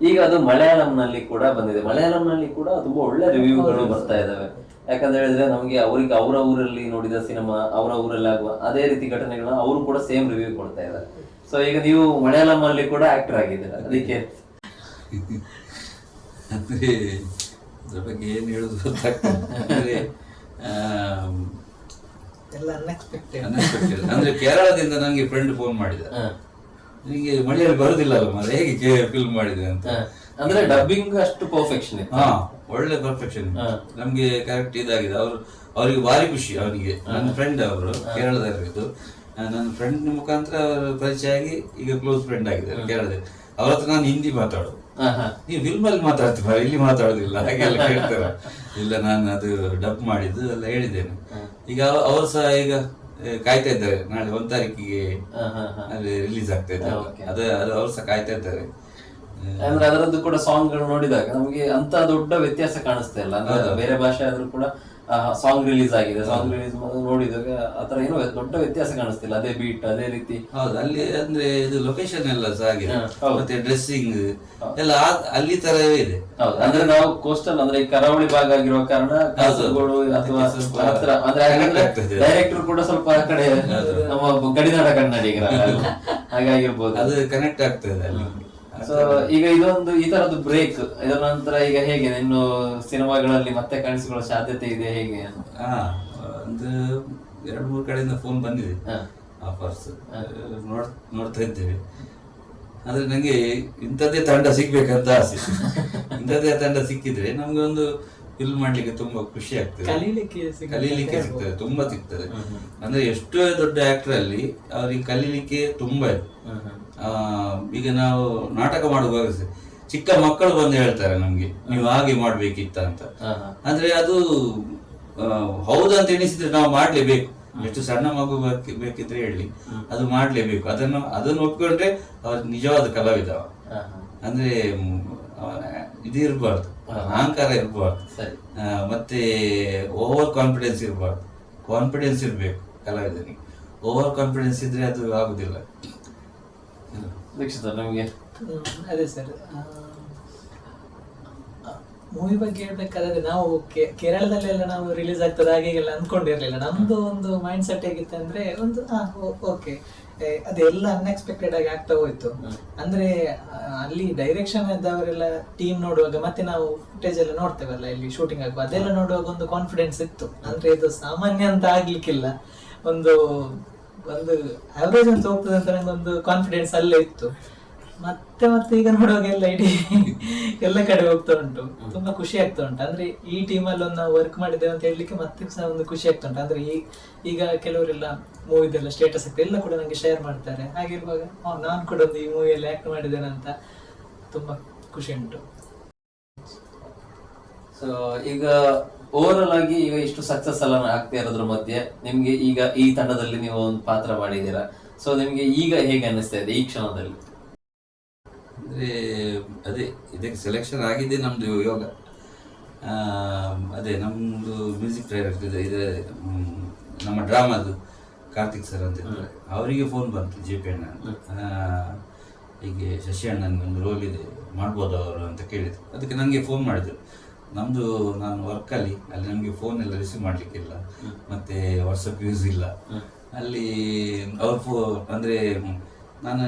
ಈಗ ಅದು ಮಲಯಾಳಂನಲ್ಲಿ ಕೂಡ ಬಂದಿದೆ. ಮಲಯಾಳಂನಲ್ಲಿ ಕೂಡ ತುಂಬಾ ಒಳ್ಳೆ ರಿವ್ಯೂಗಳು ಬರ್ತಾ ಇದಾವೆ. ಯಾಕಂತ ಹೇಳಿದ್ರೆ ನಮಗೆ ಅವ್ರಿಗೆ ಅವರ ಊರಲ್ಲಿ ನೋಡಿದ ಸಿನಿಮಾ ಅವರ ಊರಲ್ಲಿ ಆಗುವ ಅದೇ ರೀತಿ ಘಟನೆಗಳನ್ನ ಅವರು ಕೂಡ ಸೇಮ್ ರಿವ್ಯೂ ಕೊಡ್ತಾ ಇದ್ದಾರೆ ಸೊ ಈಗ ನೀವು ಮಲಯಾಳಂ ಅಲ್ಲಿ ಕೂಡ ಆಕ್ಟರ್ ಆಗಿದ್ದೀರಾ? ಅದಕ್ಕೆ? ಅಂದ್ರೆ ಅದ್ರ ಬಗ್ಗೆ ಏನ್ ಹೇಳುದು ಗೊತ್ತಾಗ್ತದೆ ಅಂದ್ರೆ ಅನ್ಎಕ್ಸ್ಪೆಕ್ಟೆಡ್ ಕೇರಳದಿಂದ ನಂಗೆ ಫ್ರೆಂಡ್ ಫೋನ್ ಮಾಡಿದ. ನಿಮಗೆ ಮಳೆಯಲ್ಲಿ ಬರುದಿಲ್ಲ ಅಲ್ಲ ಮಾರ್ರೆ, ಹೇಗೆ ಫಿಲ್ಮ್ ಮಾಡಿದೆ ಅಂತ? ಅಂದ್ರೆ ಡಬ್ಬಿಂಗ್ ಅಷ್ಟು ಪರ್ಫೆಕ್ಷನ್ ಹಾ ಒಳ್ಳೆ ಪರ್ಫೆಕ್ಷನ್ ನಮ್ಗೆ ಕರೆಕ್ಟ್ ಇದಾಗಿದೆ. ಅವ್ರು ಅವರಿಗೆ ಭಾರಿ ಖುಷಿ ಅವನಿಗೆ ನನ್ನ ಫ್ರೆಂಡ್ ಅವರು ಕೇರಳದಲ್ಲಿದ್ದು ನನ್ನ ಫ್ರೆಂಡ್ ಮುಖಾಂತರ ಅವರು ಪರಿಚಯ ಆಗಿ ಈಗ ಕ್ಲೋಸ್ ಫ್ರೆಂಡ್ ಆಗಿದೆ ಕೇರಳದಲ್ಲಿ. ಅವ್ರ ಹತ್ರ ನಾನು ಹಿಂದಿ ಮಾತಾಡು. ನೀವು ಫಿಲ್ಮ್ ಅಲ್ಲಿ ಮಾತಾಡ್ತೀವ ಇಲ್ಲಿ ಮಾತಾಡೋದಿಲ್ಲ. ಹಾಗೆಲ್ಲ ಕೇಳ್ತಾರೆ [laughs] ಇಲ್ಲ ನಾನು ಅದು ಡಬ್ ಮಾಡಿದ್ದು ಎಲ್ಲ ಹೇಳಿದ್ದೇನೆ. ಈಗ ಅವ- ಅವರು ಸಹ ಈಗ ಕಾಯ್ತಾ ಇದ್ದಾರೆ. ನಾಳೆ ಒಂದ್ ತಾರೀಕಿಗೆ. ಅಲ್ಲಿ ರಿಲೀಸ್ ಆಗ್ತಾ ಇದೆ. ಅದು ಅದು ಅವ್ರು ಸಹ ಕಾಯ್ತಾ ಇದ್ದಾರೆ. ಅಂದ್ರೆ ಅದರದ್ದು ಕೂಡ ಸಾಂಗ್ಗಳು ನೋಡಿದಾಗ ನಮಗೆ ಅಂತ ದೊಡ್ಡ ವ್ಯತ್ಯಾಸ ಕಾಣಿಸ್ತಾ ಇಲ್ಲ. ಬೇರೆ ಭಾಷೆ ಆದ್ರೂ ಕೂಡ ಸಾಂಗ್ ರಿಲೀಸ್ ಆಗಿದೆ. ಸಾಂಗ್ ರಿಲೀಸ್ ನೋಡಿದಾಗ ಆತರ ಏನೋ ದೊಡ್ಡ ವ್ಯತ್ಯಾಸ ಕಾಣಿಸ್ತಿಲ್ಲ. ಅದೇ ಬೀಟ್ ಅದೇ ರೀತಿ. ಹೌದು ಅಲ್ಲಿ ಅಂದ್ರೆ ಇದು ಲೊಕೇಶನ್ ಎಲ್ಲ ಸಹ ಹಾಗೆ. ಮತ್ತೆ ಡ್ರೆಸ್ಸಿಂಗ್ ಎಲ್ಲ ಅಲ್ಲಿ ತರವೇ ಇದೆ. ಹೌದು. ಅಂದ್ರೆ ನಾವು ಕೋಸ್ಟಲ್ ಅಂದ್ರೆ ಈ ಕರಾವಳಿ ಭಾಗ ಆಗಿರುವ ಕಾರಣ ಕಾಸರಗೋಡು ಅಥವಾ ಹತ್ರ ಅಂದ್ರೆ ಡೈರೆಕ್ಟರ್ ಕೂಡ ಸ್ವಲ್ಪ ಆ ಕಡೆ ನಮ್ಮ ಗಡಿನಾಡ ಕನ್ನಡಿಗರ ಹಾಗಾಗಿರ್ಬೋದು ಅದು ಕನೆಕ್ಟ್ ಆಗ್ತದೆ ಅಲ್ಲಿ. ಸೊ ಈಗ ಇದೊಂದು ಈ ತರದ್ದು ಬ್ರೇಕ್ ಇದರ ನಂತರ ಈಗ ಹೇಗೆ? ಇನ್ನು ಸಿನಿಮಾಗಳಲ್ಲಿ ಮತ್ತೆ ಕಾಣಿಸಿಕೊಳ್ಳೋ ಸಾಧ್ಯತೆ ಇದೆ ಹೇಗೆ ಹಾ ಒಂದು ಎರಡು ಮೂರು ಕಡೆಯಿಂದ ಫೋನ್ ಬಂದಿದೆ. ಹಾ. ಆಫರ್ಸ್ ನೋಡ್ ನೋಡ್ತಾ ಇದ್ದೇವೆ. ಆದ್ರೆ ನಂಗೆ ಇಂಥದ್ದೇ ತಂಡ ಸಿಗ್ಬೇಕಂತ ಆಸೆ. ಇಂಥದ್ದೇ ತಂಡ ಸಿಕ್ಕಿದ್ರೆ ನಮ್ಗೆ ಒಂದು ಫಿಲ್ಮ್ ಮಾಡ್ಲಿಕ್ಕೆ ತುಂಬಾ ಖುಷಿ ಆಗ್ತದೆ. ಕಲೀಲಿಕ್ಕೆ ಕಲೀಲಿಕ್ಕೆ ಸಿಗ್ತದೆ ತುಂಬಾ ಸಿಗ್ತದೆ. ಅಂದ್ರೆ ಎಷ್ಟೋ ದೊಡ್ಡ ಆಕ್ಟರ್ ಅಲ್ಲಿ ಅವ್ರಿಗೆ ಕಲೀಲಿಕ್ಕೆ ತುಂಬಾ ಇದೆ. ಆ, ಈಗ ನಾವು ನಾಟಕ ಮಾಡುವಾಗ ಚಿಕ್ಕ ಮಕ್ಕಳು ಬಂದು ಹೇಳ್ತಾರೆ ನಮ್ಗೆ ನೀವು ಹಾಗೆ ಮಾಡ್ಬೇಕಿತ್ತ ಅಂತ. ಅಂದ್ರೆ ಅದು ಹೌದು ಹೌದಂತ ಎಣಿಸಿದ್ರೆ ನಾವು ಮಾಡ್ಲೇಬೇಕು. ಎಷ್ಟು ಸಣ್ಣ ಮಗು ಬೇಕಿ- ಬೇಕಿದ್ರೆ ಹೇಳಿ. ಅದು ಮಾಡ್ಲೇಬೇಕು. ಅದನ್ನು ಅದನ್ನು ಒಪ್ಕೊಂಡ್ರೆ ಅವ್ರ ನಿಜವಾದ ಕಲಾವಿದ. ಅಂದ್ರೆ ಇದು ಇರಬಾರ್ದು. ಅಹಂಕಾರ ಇರಬಾರ್ದು. ಸರಿ. ಮತ್ತೆ ಓವರ್ ಕಾನ್ಫಿಡೆನ್ಸ್ ಇರಬಾರ್ದು. ಕಾನ್ಫಿಡೆನ್ಸ್ ಇರಬೇಕು ಕಲಾವಿದನಿಗೆ. ಓವರ್ ಕಾನ್ಫಿಡೆನ್ಸ್ ಇದ್ರೆ ಅದು ಆಗುದಿಲ್ಲ. ದೀಕ್ಷಿತ ನಮಗೆ. ಅದೇ ಸರ್ ಮೂವಿ ಬಗ್ಗೆ ಹೇಳ್ಬೇಕಾದ್ರೆ ನಾವು ಕೇರಳದಲ್ಲೆಲ್ಲ ನಾವು ರಿಲೀಸ್ ಆಗ್ತದೆ ಹಾಗೆಲ್ಲ ಅಂದ್ಕೊಂಡಿರ್ಲಿಲ್ಲ. ಅನ್ಕೊಂಡಿರ್ಲಿಲ್ಲ ನಮ್ದು ಒಂದು ಮೈಂಡ್ ಸೆಟ್ ಹೇಗಿತ್ತು ಅಂದ್ರೆ ಒಂದು ಓಕೆ ಅದೆಲ್ಲ ಅನ್ಎಕ್ಸ್ಪೆಕ್ಟೆಡ್ ಆಗಿ ಆಗ್ತಾ ಹೋಯ್ತು. ಅಂದ್ರೆ ಅಲ್ಲಿ ಡೈರೆಕ್ಷನ್ ಇದ್ದವರೆಲ್ಲ ಟೀಮ್ ನೋಡುವಾಗ ಮತ್ತೆ ನಾವು ಫುಟೇಜ್ ಎಲ್ಲ ನೋಡ್ತೇವಲ್ಲ ಇಲ್ಲಿ ಶೂಟಿಂಗ್ ಆಗುವ ಅದೆಲ್ಲ ನೋಡುವಾಗ ಒಂದು ಕಾನ್ಫಿಡೆನ್ಸ್ ಇತ್ತು. ಅಂದ್ರೆ ಇದು ಸಾಮಾನ್ಯ ಅಂತ ಆಗ್ಲಿಕ್ಕಿಲ್ಲ. ಒಂದು ಒಂದು ಆವರೇಜ್ ಅಂತ ಹೋಗ್ತದೆ ಅಂತ ನಂಗೊಂದು ಕಾನ್ಫಿಡೆನ್ಸ್ ಅಲ್ಲೇ ಇತ್ತು. ಮತ್ತೆ ಮತ್ತೆ ಈಗ ನೋಡುವಾಗ ಎಲ್ಲ ಇಡೀ ಎಲ್ಲ ಕಡೆ ಹೋಗ್ತಾ ಉಂಟು. ತುಂಬಾ ಖುಷಿ ಆಗ್ತಾ ಉಂಟು. ಅಂದ್ರೆ ಈ ಟೀಮ್ ಅಲ್ಲಿ ಒಂದು ನಾವು ವರ್ಕ್ ಮಾಡಿದ್ದೇವೆ ಅಂತ ಹೇಳಲಿಕ್ಕೆ ಮತ್ತೆ ಸಹ ಒಂದು ಖುಷಿ ಆಗ್ತಾ ಉಂಟು. ಅಂದ್ರೆ ಈ ಈಗ ಕೆಲವರೆಲ್ಲ ಮೂವಿದೆಲ್ಲ ಸ್ಟೇಟಸ್ ಆಗ್ತದೆ ಎಲ್ಲ ಕೂಡ ನಂಗೆ ಶೇರ್ ಮಾಡ್ತಾರೆ. ಹಾಗಿರುವಾಗ ನಾನು ಕೂಡ ಒಂದು ಈ ಮೂವಿಯಲ್ಲಿ ಆಕ್ಟ್ ಮಾಡಿದ್ದೇನೆ ಅಂತ ತುಂಬಾ ಖುಷಿ ಉಂಟು. ಸೊ ಈಗ ಓವರ್ ಆಗಿ ಈಗ ಇಷ್ಟು ಸಕ್ಸಸ್ ಎಲ್ಲ ಆಗ್ತಾ ಇರೋದ್ರ ಮಧ್ಯೆ ನಿಮ್ಗೆ ಈಗ ಈ ತಂಡದಲ್ಲಿ ನೀವು ಒಂದು ಪಾತ್ರ ಮಾಡಿದ್ದೀರಾ? ಸೊ ನಿಮ್ಗೆ ಈಗ ಹೇಗೆ ಅನ್ನಿಸ್ತಾ ಇದೆ ಈ ಕ್ಷಣದಲ್ಲಿ? ಅಂದ್ರೆ ಅದೇ ಇದಕ್ಕೆ ಸೆಲೆಕ್ಷನ್ ಆಗಿದೆ ನಮ್ದು ಯೋಗ. ಅದೇ ನಮ್ದು ಮ್ಯೂಸಿಕ್ ಡೈರೆಕ್ಟರ್ ಇದೆ ನಮ್ಮ ಡ್ರಾಮಾದು ಕಾರ್ತಿಕ್ ಸರ್ ಅಂತ ಇದ್ದಾರೆ. ಅವರಿಗೆ ಫೋನ್ ಬಂತು ಜಿ ಪಿ ಅಣ್ಣ ಹೀಗೆ ಶಶಿ ಅಣ್ಣನಿಗೆ ಒಂದು ರೋಲ್ ಇದೆ ಮಾಡ್ಬೋದು ಅವರು ಅಂತ ಕೇಳಿದ್ರು. ಅದಕ್ಕೆ ನನಗೆ ಫೋನ್ ಮಾಡಿದ್ರು. ನಮ್ಮದು ನಾನು ವರ್ಕಲ್ಲಿ ಅಲ್ಲಿ ನಮಗೆ ಫೋನ್ ಎಲ್ಲ ರಿಸೀವ್ ಮಾಡಲಿಕ್ಕಿಲ್ಲ. ಮತ್ತೆ ವಾಟ್ಸಪ್ ಯೂಸ್ ಇಲ್ಲ. ಅಲ್ಲಿ ಅವ್ರ ಫೋ ಅಂದರೆ ನಾನು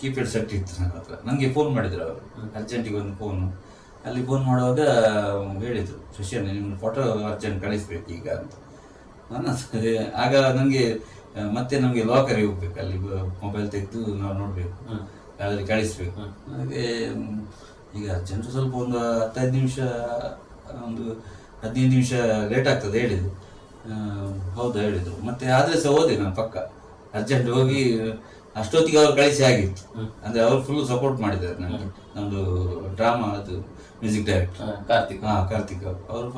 ಕೀಪ್ಯಾಡ್ ಸೆಟ್ ಇತ್ತು ನನ್ನ ಹತ್ರ. ನನಗೆ ಫೋನ್ ಮಾಡಿದ್ರು ಅವರು. ಅರ್ಜೆಂಟಿಗೆ ಒಂದು ಫೋನು ಅಲ್ಲಿ ಫೋನ್ ಮಾಡುವಾಗ ಹೇಳಿದ್ರು ಶಶಿಯನ್ನು ನಿಮ್ಮ ಫೋಟೋ ಅರ್ಜೆಂಟ್ ಕಳಿಸ್ಬೇಕು ಈಗ ಅಂತ. ನನ್ನ ಆಗ ನನಗೆ ಮತ್ತೆ ನಮಗೆ ಲಾಕರಿಗೆ ಹೋಗ್ಬೇಕು. ಅಲ್ಲಿ ಮೊಬೈಲ್ ತೆಗೆದು ನಾವು ನೋಡಬೇಕು. ಅಲ್ಲಿ ಕಳಿಸ್ಬೇಕು. ಹಾಗೆ ಈಗ ಜನರು ಸ್ವಲ್ಪ ಒಂದು ಹತ್ತೈದು ನಿಮಿಷ ಒಂದು ಹದಿನೈದು ನಿಮಿಷ ಲೇಟ್ ಆಗ್ತದೆ ಹೇಳಿದ್ರು. ಹೌದು ಹೇಳಿದ್ರು. ಮತ್ತೆ ಆದ್ರೆ ಸಹ ಹೋದೆ ನಾನು ಪಕ್ಕ. ಅರ್ಜೆಂಟ್ ಹೋಗಿ ಅಷ್ಟೊತ್ತಿಗೆ ಅವ್ರು ಕಳಿಸಿ ಆಗಿತ್ತು. ಅಂದ್ರೆ ಅವ್ರು ಫುಲ್ ಸಪೋರ್ಟ್ ಮಾಡಿದ್ದಾರೆ ನನಗೆ ನಮ್ಮದು ಡ್ರಾಮಾ ಅದು ಮ್ಯೂಸಿಕ್ ಡೈರೆಕ್ಟರ್ ಕಾರ್ತಿಕ್. ಹಾಂ ಕಾರ್ತಿಕ್ ಅವರು. ಅವರು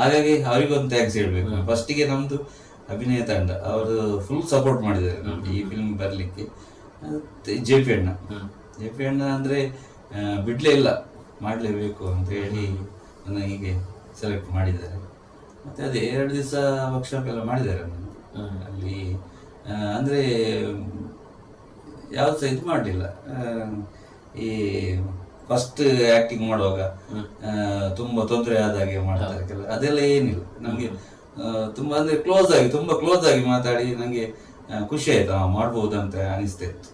ಹಾಗಾಗಿ ಅವರಿಗೊಂದು ಥ್ಯಾಂಕ್ಸ್ ಹೇಳ್ಬೇಕು. ಫಸ್ಟಿಗೆ ನಮ್ಮದು ಅಭಿನಯ ತಂಡ. ಅವರು ಫುಲ್ ಸಪೋರ್ಟ್ ಮಾಡಿದ್ದಾರೆ ನಮ್ಗೆ ಈ ಫಿಲ್ಮ್ ಬರಲಿಕ್ಕೆ. ಜೆ ಪಿ ಅಣ್ಣ. ಜೆ ಪಿ ಅಣ್ಣ ಅಂದ್ರೆ ಬಿಡ್ಲೇ ಇಲ್ಲ. ಮಾಡಲೇಬೇಕು ಅಂತ ಹೇಳಿ ನನ್ನ ಹೀಗೆ ಸೆಲೆಕ್ಟ್ ಮಾಡಿದ್ದಾರೆ. ಮತ್ತು ಅದೇ ಎರಡು ದಿವಸ ವರ್ಕ್ಶಾಪ್ ಎಲ್ಲ ಮಾಡಿದ್ದಾರೆ ನಾನು ಅಲ್ಲಿ ಅಂದರೆ ಯಾವ್ದು ಸಹ ಇದು ಮಾಡಲಿಲ್ಲ. ಈ ಫಸ್ಟ್ ಆ್ಯಕ್ಟಿಂಗ್ ಮಾಡುವಾಗ ತುಂಬ ತೊಂದರೆ ಆದ ಹಾಗೆ ಮಾಡ್ತಾರೆ ಕೆಲ ಅದೆಲ್ಲ ಏನಿಲ್ಲ. ನಮಗೆ ತುಂಬ ಅಂದರೆ ಕ್ಲೋಸ್ ಆಗಿ ತುಂಬ ಕ್ಲೋಸ್ ಆಗಿ ಮಾತಾಡಿ ನನಗೆ ಖುಷಿ ಆಯಿತು. ಮಾಡ್ಬೋದು ಅಂತ ಅನಿಸ್ತಾ ಇತ್ತು.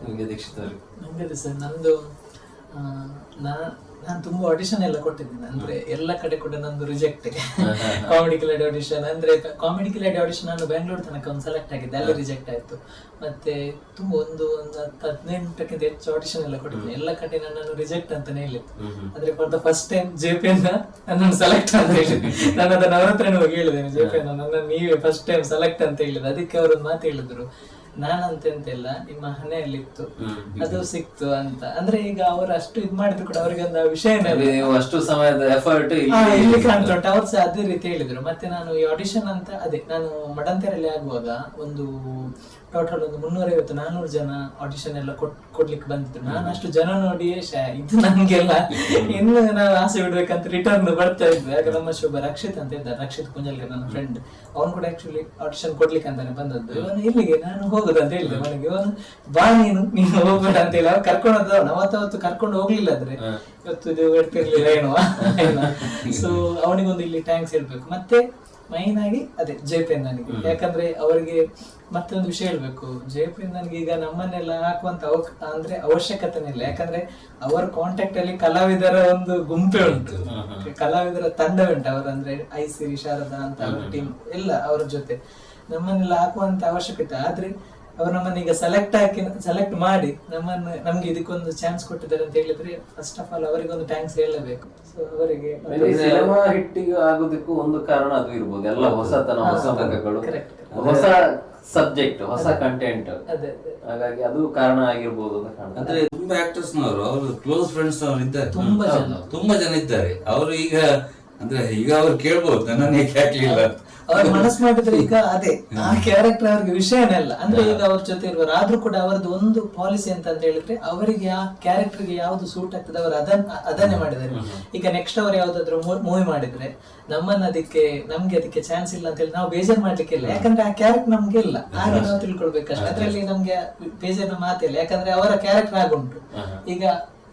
ನಿಮಗೆ ದೀಕ್ಷಿತ್ ಅವ್ರಿಗೆ ನಂಗದೆ ಸರ್ ನಂದು ನಾ ನಾನು ತುಂಬಾ ಆಡಿಷನ್ ಎಲ್ಲ ಕೊಟ್ಟಿದ್ದೀನಿ ಅಂದ್ರೆ ಎಲ್ಲ ಕಡೆ ಕೂಡ ನಂದು ರಿಜೆಕ್ಟ್ ಕಾಮಿಡಿ ಕಿಲಾಡಿ ಆಡಿಷನ್ ಅಂದ್ರೆ ಕಾಮಿಡಿ ಕಿಲಾಡಿ ಆಡಿಷನ್ ನಾನು ಬೆಂಗಳೂರು ತನಕ ಒಂದು ಸೆಲೆಕ್ಟ್ ಆಗಿದ್ದೆ ಅಲ್ಲಿ ರಿಜೆಕ್ಟ್ ಆಯ್ತು. ಮತ್ತೆ ತುಂಬಾ ಒಂದು ಒಂದು ಹತ್ತು ಹದಿನೆಂಟಕ್ಕಿಂತ ಹೆಚ್ಚು ಆಡಿಷನ್ ಎಲ್ಲ ಕೊಟ್ಟಿದ್ದೆ ಎಲ್ಲ ಕಡೆ ನನ್ನನ್ನು ರಿಜೆಕ್ಟ್ ಅಂತಾನೆ ಹೇಳಿತ್ತು ಆದ್ರೆ for the first time J P ನನ್ನನ್ನು ಸೆಲೆಕ್ಟ್ ಅಂತ ಹೇಳಿದ್ರು [laughs] ನಾನು ಅದನ್ನ ಅವ್ರ ಹತ್ರನೇ ಹೋಗಿ ಹೇಳಿದ್ದೇನೆ ಜೆ ಪಿ ನನ್ನ ನೀವೇ ಫಸ್ಟ್ ಟೈಮ್ ಸೆಲೆಕ್ಟ್ ಅಂತ ಹೇಳಿದ್ರು ಅದಕ್ಕೆ ಅವರು ಮಾತು ಹೇಳಿದ್ರು. ನಾನಂತ ಇಲ್ಲ ನಿಮ್ಮ ಹಣೆಯಲ್ಲಿತ್ತು. ಅದು ಸಿಕ್ತು ಅಂತ. ಅಂದ್ರೆ ಈಗ ಅವ್ರು ಅಷ್ಟು ಇದ್ ಮಾಡಿದ್ರು ಕೂಡ ಅವರಿಗೆ ಒಂದು ವಿಷಯನೇ ನೀವು ಅಷ್ಟು ಸಮಯದ ಎಫರ್ಟ್ ಇಲ್ಲಿ ಕಾಣ್ತುಂಟು ಅವ್ರು ಸಹ ಅದೇ ರೀತಿ ಹೇಳಿದ್ರು. ಮತ್ತೆ ನಾನು ಈ ಆಡಿಷನ್ ಅಂತ ಅದೇ ನಾನು ಮಡಂತೆರಲ್ಲಿ ಆಗುವಾಗ ಒಂದು ಟೋಟಲ್ ಒಂದು ಮುನ್ನೂರೈವತ್ತು ನಾನೂರು ಜನ ಆಡಿಷನ್ ಎಲ್ಲ ಕೊಟ್ ಕೊಡ್ಲಿಕ್ಕೆ ಬಂದಿದ್ರು ನಾನು ಅಷ್ಟು ಜನ ನೋಡಿ ಶಾ ಇದು ನನ್ಗೆಲ್ಲ ಇನ್ನು ನಾನು ಆಸೆ ಬಿಡ್ಬೇಕಂತ ರಿಟರ್ನ್ ಬರ್ತಾ ಇದ್ದೆ ಆಗ ನಮ್ಮ ಶುಭ ರಕ್ಷಿತ್ ಅಂತ ಇದ್ದ ರಕ್ಷಿತ್ ಕುಂಜಲ್ಗೆ ನನ್ನ ಫ್ರೆಂಡ್ ಅವನು ಕೂಡ ಆಕ್ಚುಲಿ ಆಡಿಷನ್ ಕೊಡ್ಲಿಕ್ಕೆ ಅಂತಾನೆ ಬಂದದ್ದು. ಇವನು ಇಲ್ಲಿಗೆ ನಾನು ಹೋಗುದು ಅಂತ ಹೇಳಿದೆ ಅವನಿಗೆ ಇವನು ಬಾ ನೀನು ನೀನು ಹೋಗ್ಬೇಡ ಅಂತ ಹೇಳಿ. ಅವ್ನು ಕರ್ಕೊಂಡು ಹೋದ ಅವನು ಅವತ್ತವತ್ತು ಕರ್ಕೊಂಡು ಹೋಗ್ಲಿಲ್ಲ ಆದ್ರೆ. ಇವತ್ತು ಇದು ಇರ್ತಿರ್ಲಿಲ್ಲ ಏನೋ. [laughs] ಸೊ ಅವನಿಗೊಂದು ಇಲ್ಲಿ ಟ್ಯಾಂಕ್ಸ್ ಹೇಳ್ಬೇಕು. ಮತ್ತೆ ಮೈನ್ ಆಗಿ ಅದೇ ಜೆ ಪಿ ನನಗೆ. ಯಾಕಂದ್ರೆ ಅವರಿಗೆ ಮತ್ತೊಂದು ವಿಷಯ ಹೇಳ್ಬೇಕು. ಜೆ ಪಿ ನನಗೆ ಈಗ ನಮ್ಮನ್ನೆಲ್ಲ ಹಾಕುವಂತ ಅವ ಅಂದ್ರೆ ಅವಶ್ಯಕತೆನೇ ಇಲ್ಲ. ಯಾಕಂದ್ರೆ ಅವರ ಕಾಂಟ್ಯಾಕ್ಟ್ ಅಲ್ಲಿ ಕಲಾವಿದರ ಒಂದು ಗುಂಪೆ ಉಂಟು. ಕಲಾವಿದರ ತಂಡ ಉಂಟು. ಅವರ ಅಂದ್ರೆ ಐ ಸಿರಿ ಶಾರದಾ ಅಂತ ಅವರ ಟೀಮ್ ಎಲ್ಲ ಅವರ ಜೊತೆ. ನಮ್ಮನ್ನೆಲ್ಲ ಹಾಕುವಂತ ಅವಶ್ಯಕತೆ. ಆದ್ರೆ ಅವ್ರು ನಮ್ಮನ್ನ ಈಗ ಸೆಲೆಕ್ಟ್ ಹಾಕಿ ಸೆಲೆಕ್ಟ್ ಮಾಡಿ ನಮ್ಮನ್ನ ನಮ್ಗೆ ಇದಕ್ಕೊಂದು ಚಾನ್ಸ್ ಕೊಟ್ಟಿದ್ದಾರೆ ಅಂತ ಹೇಳಿದ್ರೆ ಫಸ್ಟ್ ಆಫ್ ಆಲ್ ಅವರಿಗೆ ಒಂದು ಥ್ಯಾಂಕ್ಸ್ ಹೇಳಬೇಕು ಸೊ ಅವರಿಗೆ ಸಿನಿಮಾ ಹಿಟ್ಟಿಗೆ ಆಗೋದಕ್ಕೂ ಒಂದು ಕಾರಣ ಅದು ಇರ್ಬೋದು. ಎಲ್ಲ ಹೊಸತನ ಹೊಸ Correct. ಹೊಸ ಸಬ್ಜೆಕ್ಟ್ ಹೊಸ ಕಂಟೆಂಟ್ ಹಾಗಾಗಿ ಅದು ಕಾರಣ ಆಗಿರ್ಬೋದು ಅಂತ ಅಂದ್ರೆ ತುಂಬಾ ಆಕ್ಟರ್ಸ್ ನವರು ಅವರು ಕ್ಲೋಸ್ ಫ್ರೆಂಡ್ಸ್ ನವರು ಇದ್ದಾರೆ. ತುಂಬಾ ಜನ ತುಂಬಾ ಜನ ಇದ್ದಾರೆ. ಅವರು ಈಗ ಅಂದ್ರೆ ಈಗ ಅವ್ರು ಕೇಳ್ಬೋದು ನನ್ನ ಹಾಕ್ಲಿಲ್ಲ ಅಂತ. ಅವ್ರ ಮನಸ್ಸು ಮಾಡಿದ್ರೆ ಈಗ ಅದೇ ಆ ಕ್ಯಾರೆಕ್ಟರ್ ಅವ್ರಿಗೆ ವಿಷಯನೇ ಅಲ್ಲ. ಅಂದ್ರೆ ಈಗ ಅವ್ರ ಜೊತೆ ಇರುವರು ಆದ್ರೂ ಕೂಡ ಅವರದ್ದು ಒಂದು ಪಾಲಿಸಿ ಅಂತ ಅಂತ ಹೇಳಿದ್ರೆ ಅವರಿಗೆ ಆ ಕ್ಯಾರೆಕ್ಟರ್ಗೆ ಯಾವ್ದು ಸೂಟ್ ಆಗ್ತದೆ ಅವರು ಅದನ್ನ ಅದನ್ನೇ ಮಾಡಿದ್ದಾರೆ. ಈಗ ನೆಕ್ಸ್ಟ್ ಅವ್ರು ಯಾವ್ದಾದ್ರು ಮೂವಿ ಮಾಡಿದ್ರೆ ನಮ್ಮನ್ನ ಅದಕ್ಕೆ ನಮ್ಗೆ ಅದಕ್ಕೆ ಚಾನ್ಸ್ ಇಲ್ಲ ಅಂತ ಹೇಳಿ ನಾವು ಬೇಜಾರ್ ಮಾಡ್ಲಿಕ್ಕೆ ಇಲ್ಲ. ಯಾಕಂದ್ರೆ ಆ ಕ್ಯಾರೆಕ್ಟರ್ ನಮ್ಗೆ ಇಲ್ಲ. ಹಾಗೆ ನಾವು ತಿಳ್ಕೊಳ್ಬೇಕಷ್ಟೇ. ಅದ್ರಲ್ಲಿ ನಮ್ಗೆ ಬೇಜಾರಿನ ಮಾತಿಲ್ಲ ಯಾಕಂದ್ರೆ ಅವರ ಕ್ಯಾರೆಕ್ಟರ್ ಆಗುಂಟು ಈಗ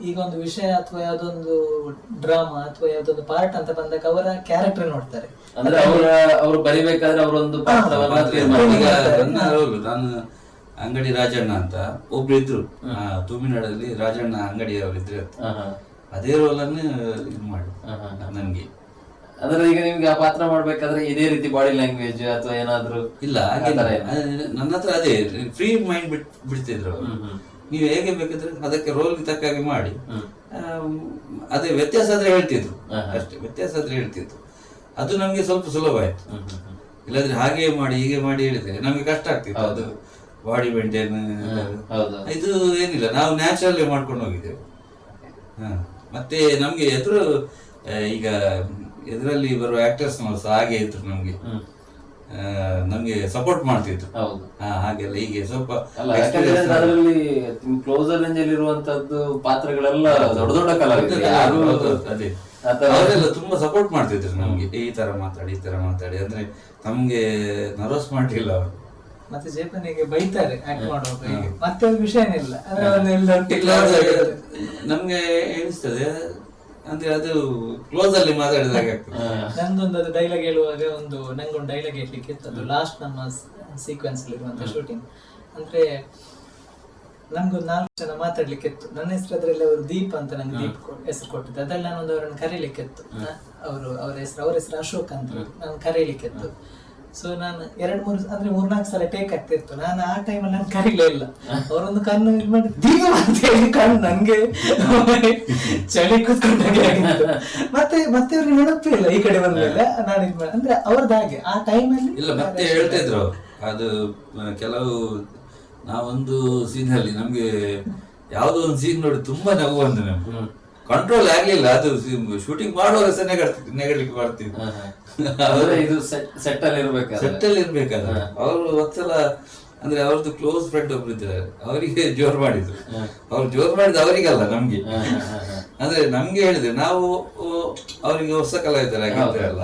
ಈಗ ಒಂದು ವಿಷಯ ಅಥವಾ ಯಾವ್ದೊಂದು ಡ್ರಾಮಾ ಅಥವಾ ಯಾವ್ದೊಂದು ಪಾರ್ಟ್ ಅಂತ ಬಂದಾಗ ಅವರ ಕ್ಯಾರೆಕ್ಟರ್ ನೋಡ್ತಾರೆ. ಅಂದ್ರೆ ಅವರ ಅವ್ರು ಬರಿಬೇಕಾದ್ರೆ ಅವರೊಂದು ಈಗ ನನ್ನ ರೋಲ್ ನಾನು ಅಂಗಡಿ ರಾಜಣ್ಣ ಅಂತ ಒಬ್ರು ಇದ್ರು ತುಮಿನಾಡಲ್ಲಿ ರಾಜಣ್ಣ ಅಂಗಡಿ ಅವರು ಇದ್ರು. ಅದೇ ರೋಲ್ ಅನ್ನು ಇದು ಮಾಡಿ ನನ್ಗೆ. ಅಂದ್ರೆ ಈಗ ನಿಮ್ಗೆ ಆ ಪಾತ್ರ ಮಾಡ್ಬೇಕಾದ್ರೆ ಇದೇ ರೀತಿ ಬಾಡಿ ಲ್ಯಾಂಗ್ವೇಜ್ ಅಥವಾ ಏನಾದ್ರು ಇಲ್ಲ ನನ್ನ ಹತ್ರ ಅದೇ ಫ್ರೀ ಮೈಂಡ್ ಬಿಟ್ ಬಿಡ್ತಿದ್ರು. ನೀವು ಹೇಗೆ ಬೇಕಿದ್ರೆ ಅದಕ್ಕೆ ರೋಲ್ ತಕ್ಕಾಗಿ ಮಾಡಿ. ಅದೇ ವ್ಯತ್ಯಾಸ ಆದ್ರೆ ಹೇಳ್ತಿದ್ರು. ಅಷ್ಟೇ ವ್ಯತ್ಯಾಸ ಆದ್ರೆ ಹೇಳ್ತಿದ್ರು. ಅದು ನಮಗೆ ಸ್ವಲ್ಪ ಸುಲಭ ಆಯ್ತು. ಇಲ್ಲಾದ್ರೆ ಹಾಗೆ ಮಾಡಿ ಹೀಗೆ ಮಾಡಿ ಹೇಳಿದ್ರೆ ನಮಗೆ ಕಷ್ಟ ಆಗ್ತಿತ್ತು. ಅದು ಬಾಡಿ ಮೇಂಟೈನ್ ಇದು ಏನಿಲ್ಲ ನಾವು ನ್ಯಾಚುರಲ್ ಮಾಡ್ಕೊಂಡು ಹೋಗಿದ್ದೇವೆ. ಹ. ಮತ್ತೆ ನಮ್ಗೆ ಎದುರು ಈಗ ಎದುರಲ್ಲಿ ಬರುವ ಆಕ್ಟರ್ಸ್ ಹಾಗೆ ಇದ್ರು ನಮ್ಗೆ. ನಮ್ಗೆ ಸಪೋರ್ಟ್ ಮಾಡ್ತಿತ್ತು ಹಾಗೆಲ್ಲ ಹೀಗೆ ಸ್ವಲ್ಪ ಅಲ್ಲ ಅದರಲ್ಲಿ ಕ್ಲೋಸರ್ ರೇಂಜ್ ಅಲ್ಲಿ ಇರುವಂತದ್ದು ಪಾತ್ರಗಳೆಲ್ಲ ದೊಡ್ಡ ದೊಡ್ಡ ಅದೇ. ಅವರೆಲ್ಲ ತುಂಬಾ ಸಪೋರ್ಟ್ ಮಾಡ್ತಿದ್ರು ನಮ್ಗೆ. ಈ ತರ ಮಾತಾಡಿ ಈ ತರ ಮಾತಾಡಿ. ಅಂದ್ರೆ ನಮ್ಗೆ ನರ್ವಸ್ ಮಾಡ್ಲಿಲ್ಲ ಅವರು. ಮತ್ತೆ ಜೇಪನಿಗೆ ಬೈತಾರೆ ಆಕ್ಟ್ ಮಾಡುವಾಗ ಮತ್ತೆ ವಿಷಯನಿಲ್ಲ ನಮ್ಗೆ ಎಣಿಸ್ತದೆ. ಅಂದ್ರೆ ಅದು ಕ್ಲೋಸ್ ಅಲ್ಲಿ ಮಾತಾಡಿದಾಗ ನಂದೊಂದು ಅದು ಡೈಲಾಗ್ ಹೇಳುವಾಗ ಒಂದು ನಂಗೊಂದು ಡೈಲಾಗ್ ಹೇಳಲಿಕ್ಕೆ ಇತ್ತು. ಅದು ಲಾಸ್ಟ್ ನಮ್ಮ ಸೀಕ್ವೆನ್ಸ್ ಇರುವಂತ ಶೂಟಿಂಗ್ ಅಂದ್ರೆ ನಂಗೊಂದು ನಾಲ್ಕು ಜನ ಮಾತಾಡ್ಲಿಕ್ಕೆ ಇತ್ತು. ನನ್ನ ಹೆಸರು ಅದ್ರಲ್ಲಿ ಅವರು ದೀಪ್ ಅಂತ ನಂಗೆ ದೀಪ್ ಹೆಸರು ಕೊಟ್ಟಿದ್ದು. ಅದ್ರಲ್ಲಿ ನಾನೊಂದು ಅವರನ್ನು ಕರೀಲಿಕ್ಕೆ ಇತ್ತು. ಅವರು ಅವರ ಹೆಸರು ಅವ್ರ ಹೆಸರು ಅಶೋಕ್ ಅಂತ ನಾನು ಕರೀಲಿಕ್ಕೆ ಇತ್ತು. ಸೊ ನಾನು ಎರಡು ಮೂರು ಅಂದ್ರೆ ಮೂರ್ನಾಲ್ಕು ಸಲ ಟೇಕ್ ಆಗ್ತಿತ್ತು. ನಾನು ಆ ಟೈಮಲ್ಲಿ ನಾನು ಕರೀಲೇ ಇಲ್ಲ. ಅವರೊಂದು ಕಣ್ಣು ಇದು ಮಾಡಿ ದೀಪ ಅಂತ ಹೇಳಿ ಕಣ್ಣು ನಂಗೆ? ಚಳಿ ಕೂತ್ಕೊಂಡಾಗೆ ಆಗಿತ್ತು. ಮತ್ತೆ ಮತ್ತೆ ಅವ್ರಿಗೆ ನೆನಪೇ ಇಲ್ಲ. ಈ ಕಡೆ ಬಂದ್ಮೇಲೆ ನಾನು ಇದು ಮಾಡಿ ಅಂದ್ರೆ ಅವ್ರದ್ದು ಹಾಗೆ. ಆ ಟೈಮಲ್ಲಿ ಇಲ್ಲ ಮತ್ತೆ ಹೇಳ್ತಾ ಇದ್ರು ಅದು ಕೆಲವು ನಾವೊಂದು ಸೀನ್ ಅಲ್ಲಿ ನಮ್ಗೆ ಯಾವ್ದೋ ಒಂದು ಸೀನ್ ನೋಡಿ ತುಂಬಾ ನಗು ಬಂದು ನಮ್ಗೆ. ಕಂಟ್ರೋಲ್ ಆಗ್ಲಿಲ್ಲ ಅದು ಶೂಟಿಂಗ್ ಮಾಡುವಾಗ ಸಹ ನೆಗಡ್ತಿತ್ತು ನೆಗಡ್ಲಿಕ್ಕೆ ಮಾಡ್ತೀವಿ. ಆದ್ರೆ ಇದು ಸೆಟ್ ಅಲ್ಲಿ ಇರ್ಬೇಕಾದ್ರೆ ಸೆಟ್ ಅಲ್ಲಿ ಇರ್ಬೇಕಾದ್ರೆ ಅವರು ಒಂದ್ಸಲ ಅಂದ್ರೆ ಅವ್ರದ್ದು ಕ್ಲೋಸ್ ಫ್ರೆಂಡ್ ಒಬ್ರು ಇದ್ದಾರೆ. ಅವರಿಗೆ ಜೋರ್ ಮಾಡಿದ್ರು. ಅವ್ರು ಜೋರ್ ಮಾಡಿದ ಅವರಿಗಲ್ಲ ನಮ್ಗೆ. ಅಂದ್ರೆ ನಮ್ಗೆ ಹೇಳಿದ್ರೆ ನಾವು ಅವರಿಗೆ ಹೊಸ ಅಲ್ಲ.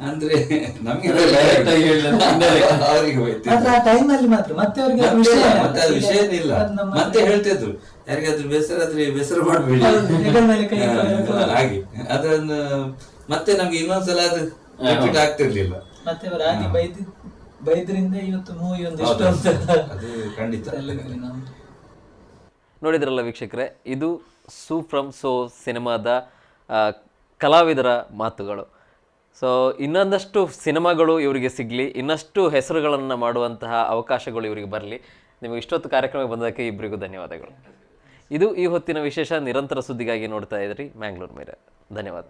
ಅಂದ್ರೆ ನಮ್ಗೆ. [laughs] ಅವರಿಗೆ ಹೋಯ್ತು ಮತ್ತೆ ಅವ್ರಿಗೆ ಮತ್ತೆ ವಿಷಯ ಇಲ್ಲ. ಅದು ವಿಷಯನೇ ಇಲ್ಲ. ಅದು ನಮ್ಮ- ಮತ್ತೆ ಹೇಳ್ತಿದ್ರು. ಯಾರಿಗಾದ್ರೂ ಬೇಸರ ಆದ್ರೆ ಬೇಸರ ಮಾಡಬೇಡಿ. ಹಾಗೆ. ಅದನ್ನು ಮತ್ತೆ ನಮ್ಗೆ ಇನ್ನೊಂದ್ಸಲ ಅದು ರಿಪೀಟ್ ಆಗ್ತಿರ್ಲಿಲ್ಲ. ಮತ್ತೆ ರಾಗಿ ಬೈದ್ ಬೈದ್ರಿಂದ ಇವತ್ತು ಮೂವಿ ಒಂದು. ಅಂತ. ಅದು ಖಂಡಿತ. ನೋಡಿದ್ರಲ್ಲ ವೀಕ್ಷಕರೇ ಇದು ಸೂ ಫ್ರಮ್ ಸೋ ಸಿನಿಮಾದ ಕಲಾವಿದರ ಮಾತುಗಳು. ಸೊ ಇನ್ನೊಂದಷ್ಟು ಸಿನಿಮಾಗಳು ಇವರಿಗೆ ಸಿಗಲಿ ಇನ್ನಷ್ಟು ಹೆಸರುಗಳನ್ನು ಮಾಡುವಂತಹ ಅವಕಾಶಗಳು ಇವರಿಗೆ ಬರಲಿ. ನಿಮಗೆ ಇಷ್ಟೊತ್ತು ಕಾರ್ಯಕ್ರಮಕ್ಕೆ ಬಂದಕ್ಕೆ ಇಬ್ಬರಿಗೂ ಧನ್ಯವಾದಗಳು. ಇದು ಈ ಹೊತ್ತಿನ ವಿಶೇಷ ನಿರಂತರ ಸುದ್ದಿಗಾಗಿ ನೋಡ್ತಾ ಇದ್ರಿ ಮ್ಯಾಂಗ್ಳೂರ್ ಮೇರೆ. ಧನ್ಯವಾದ.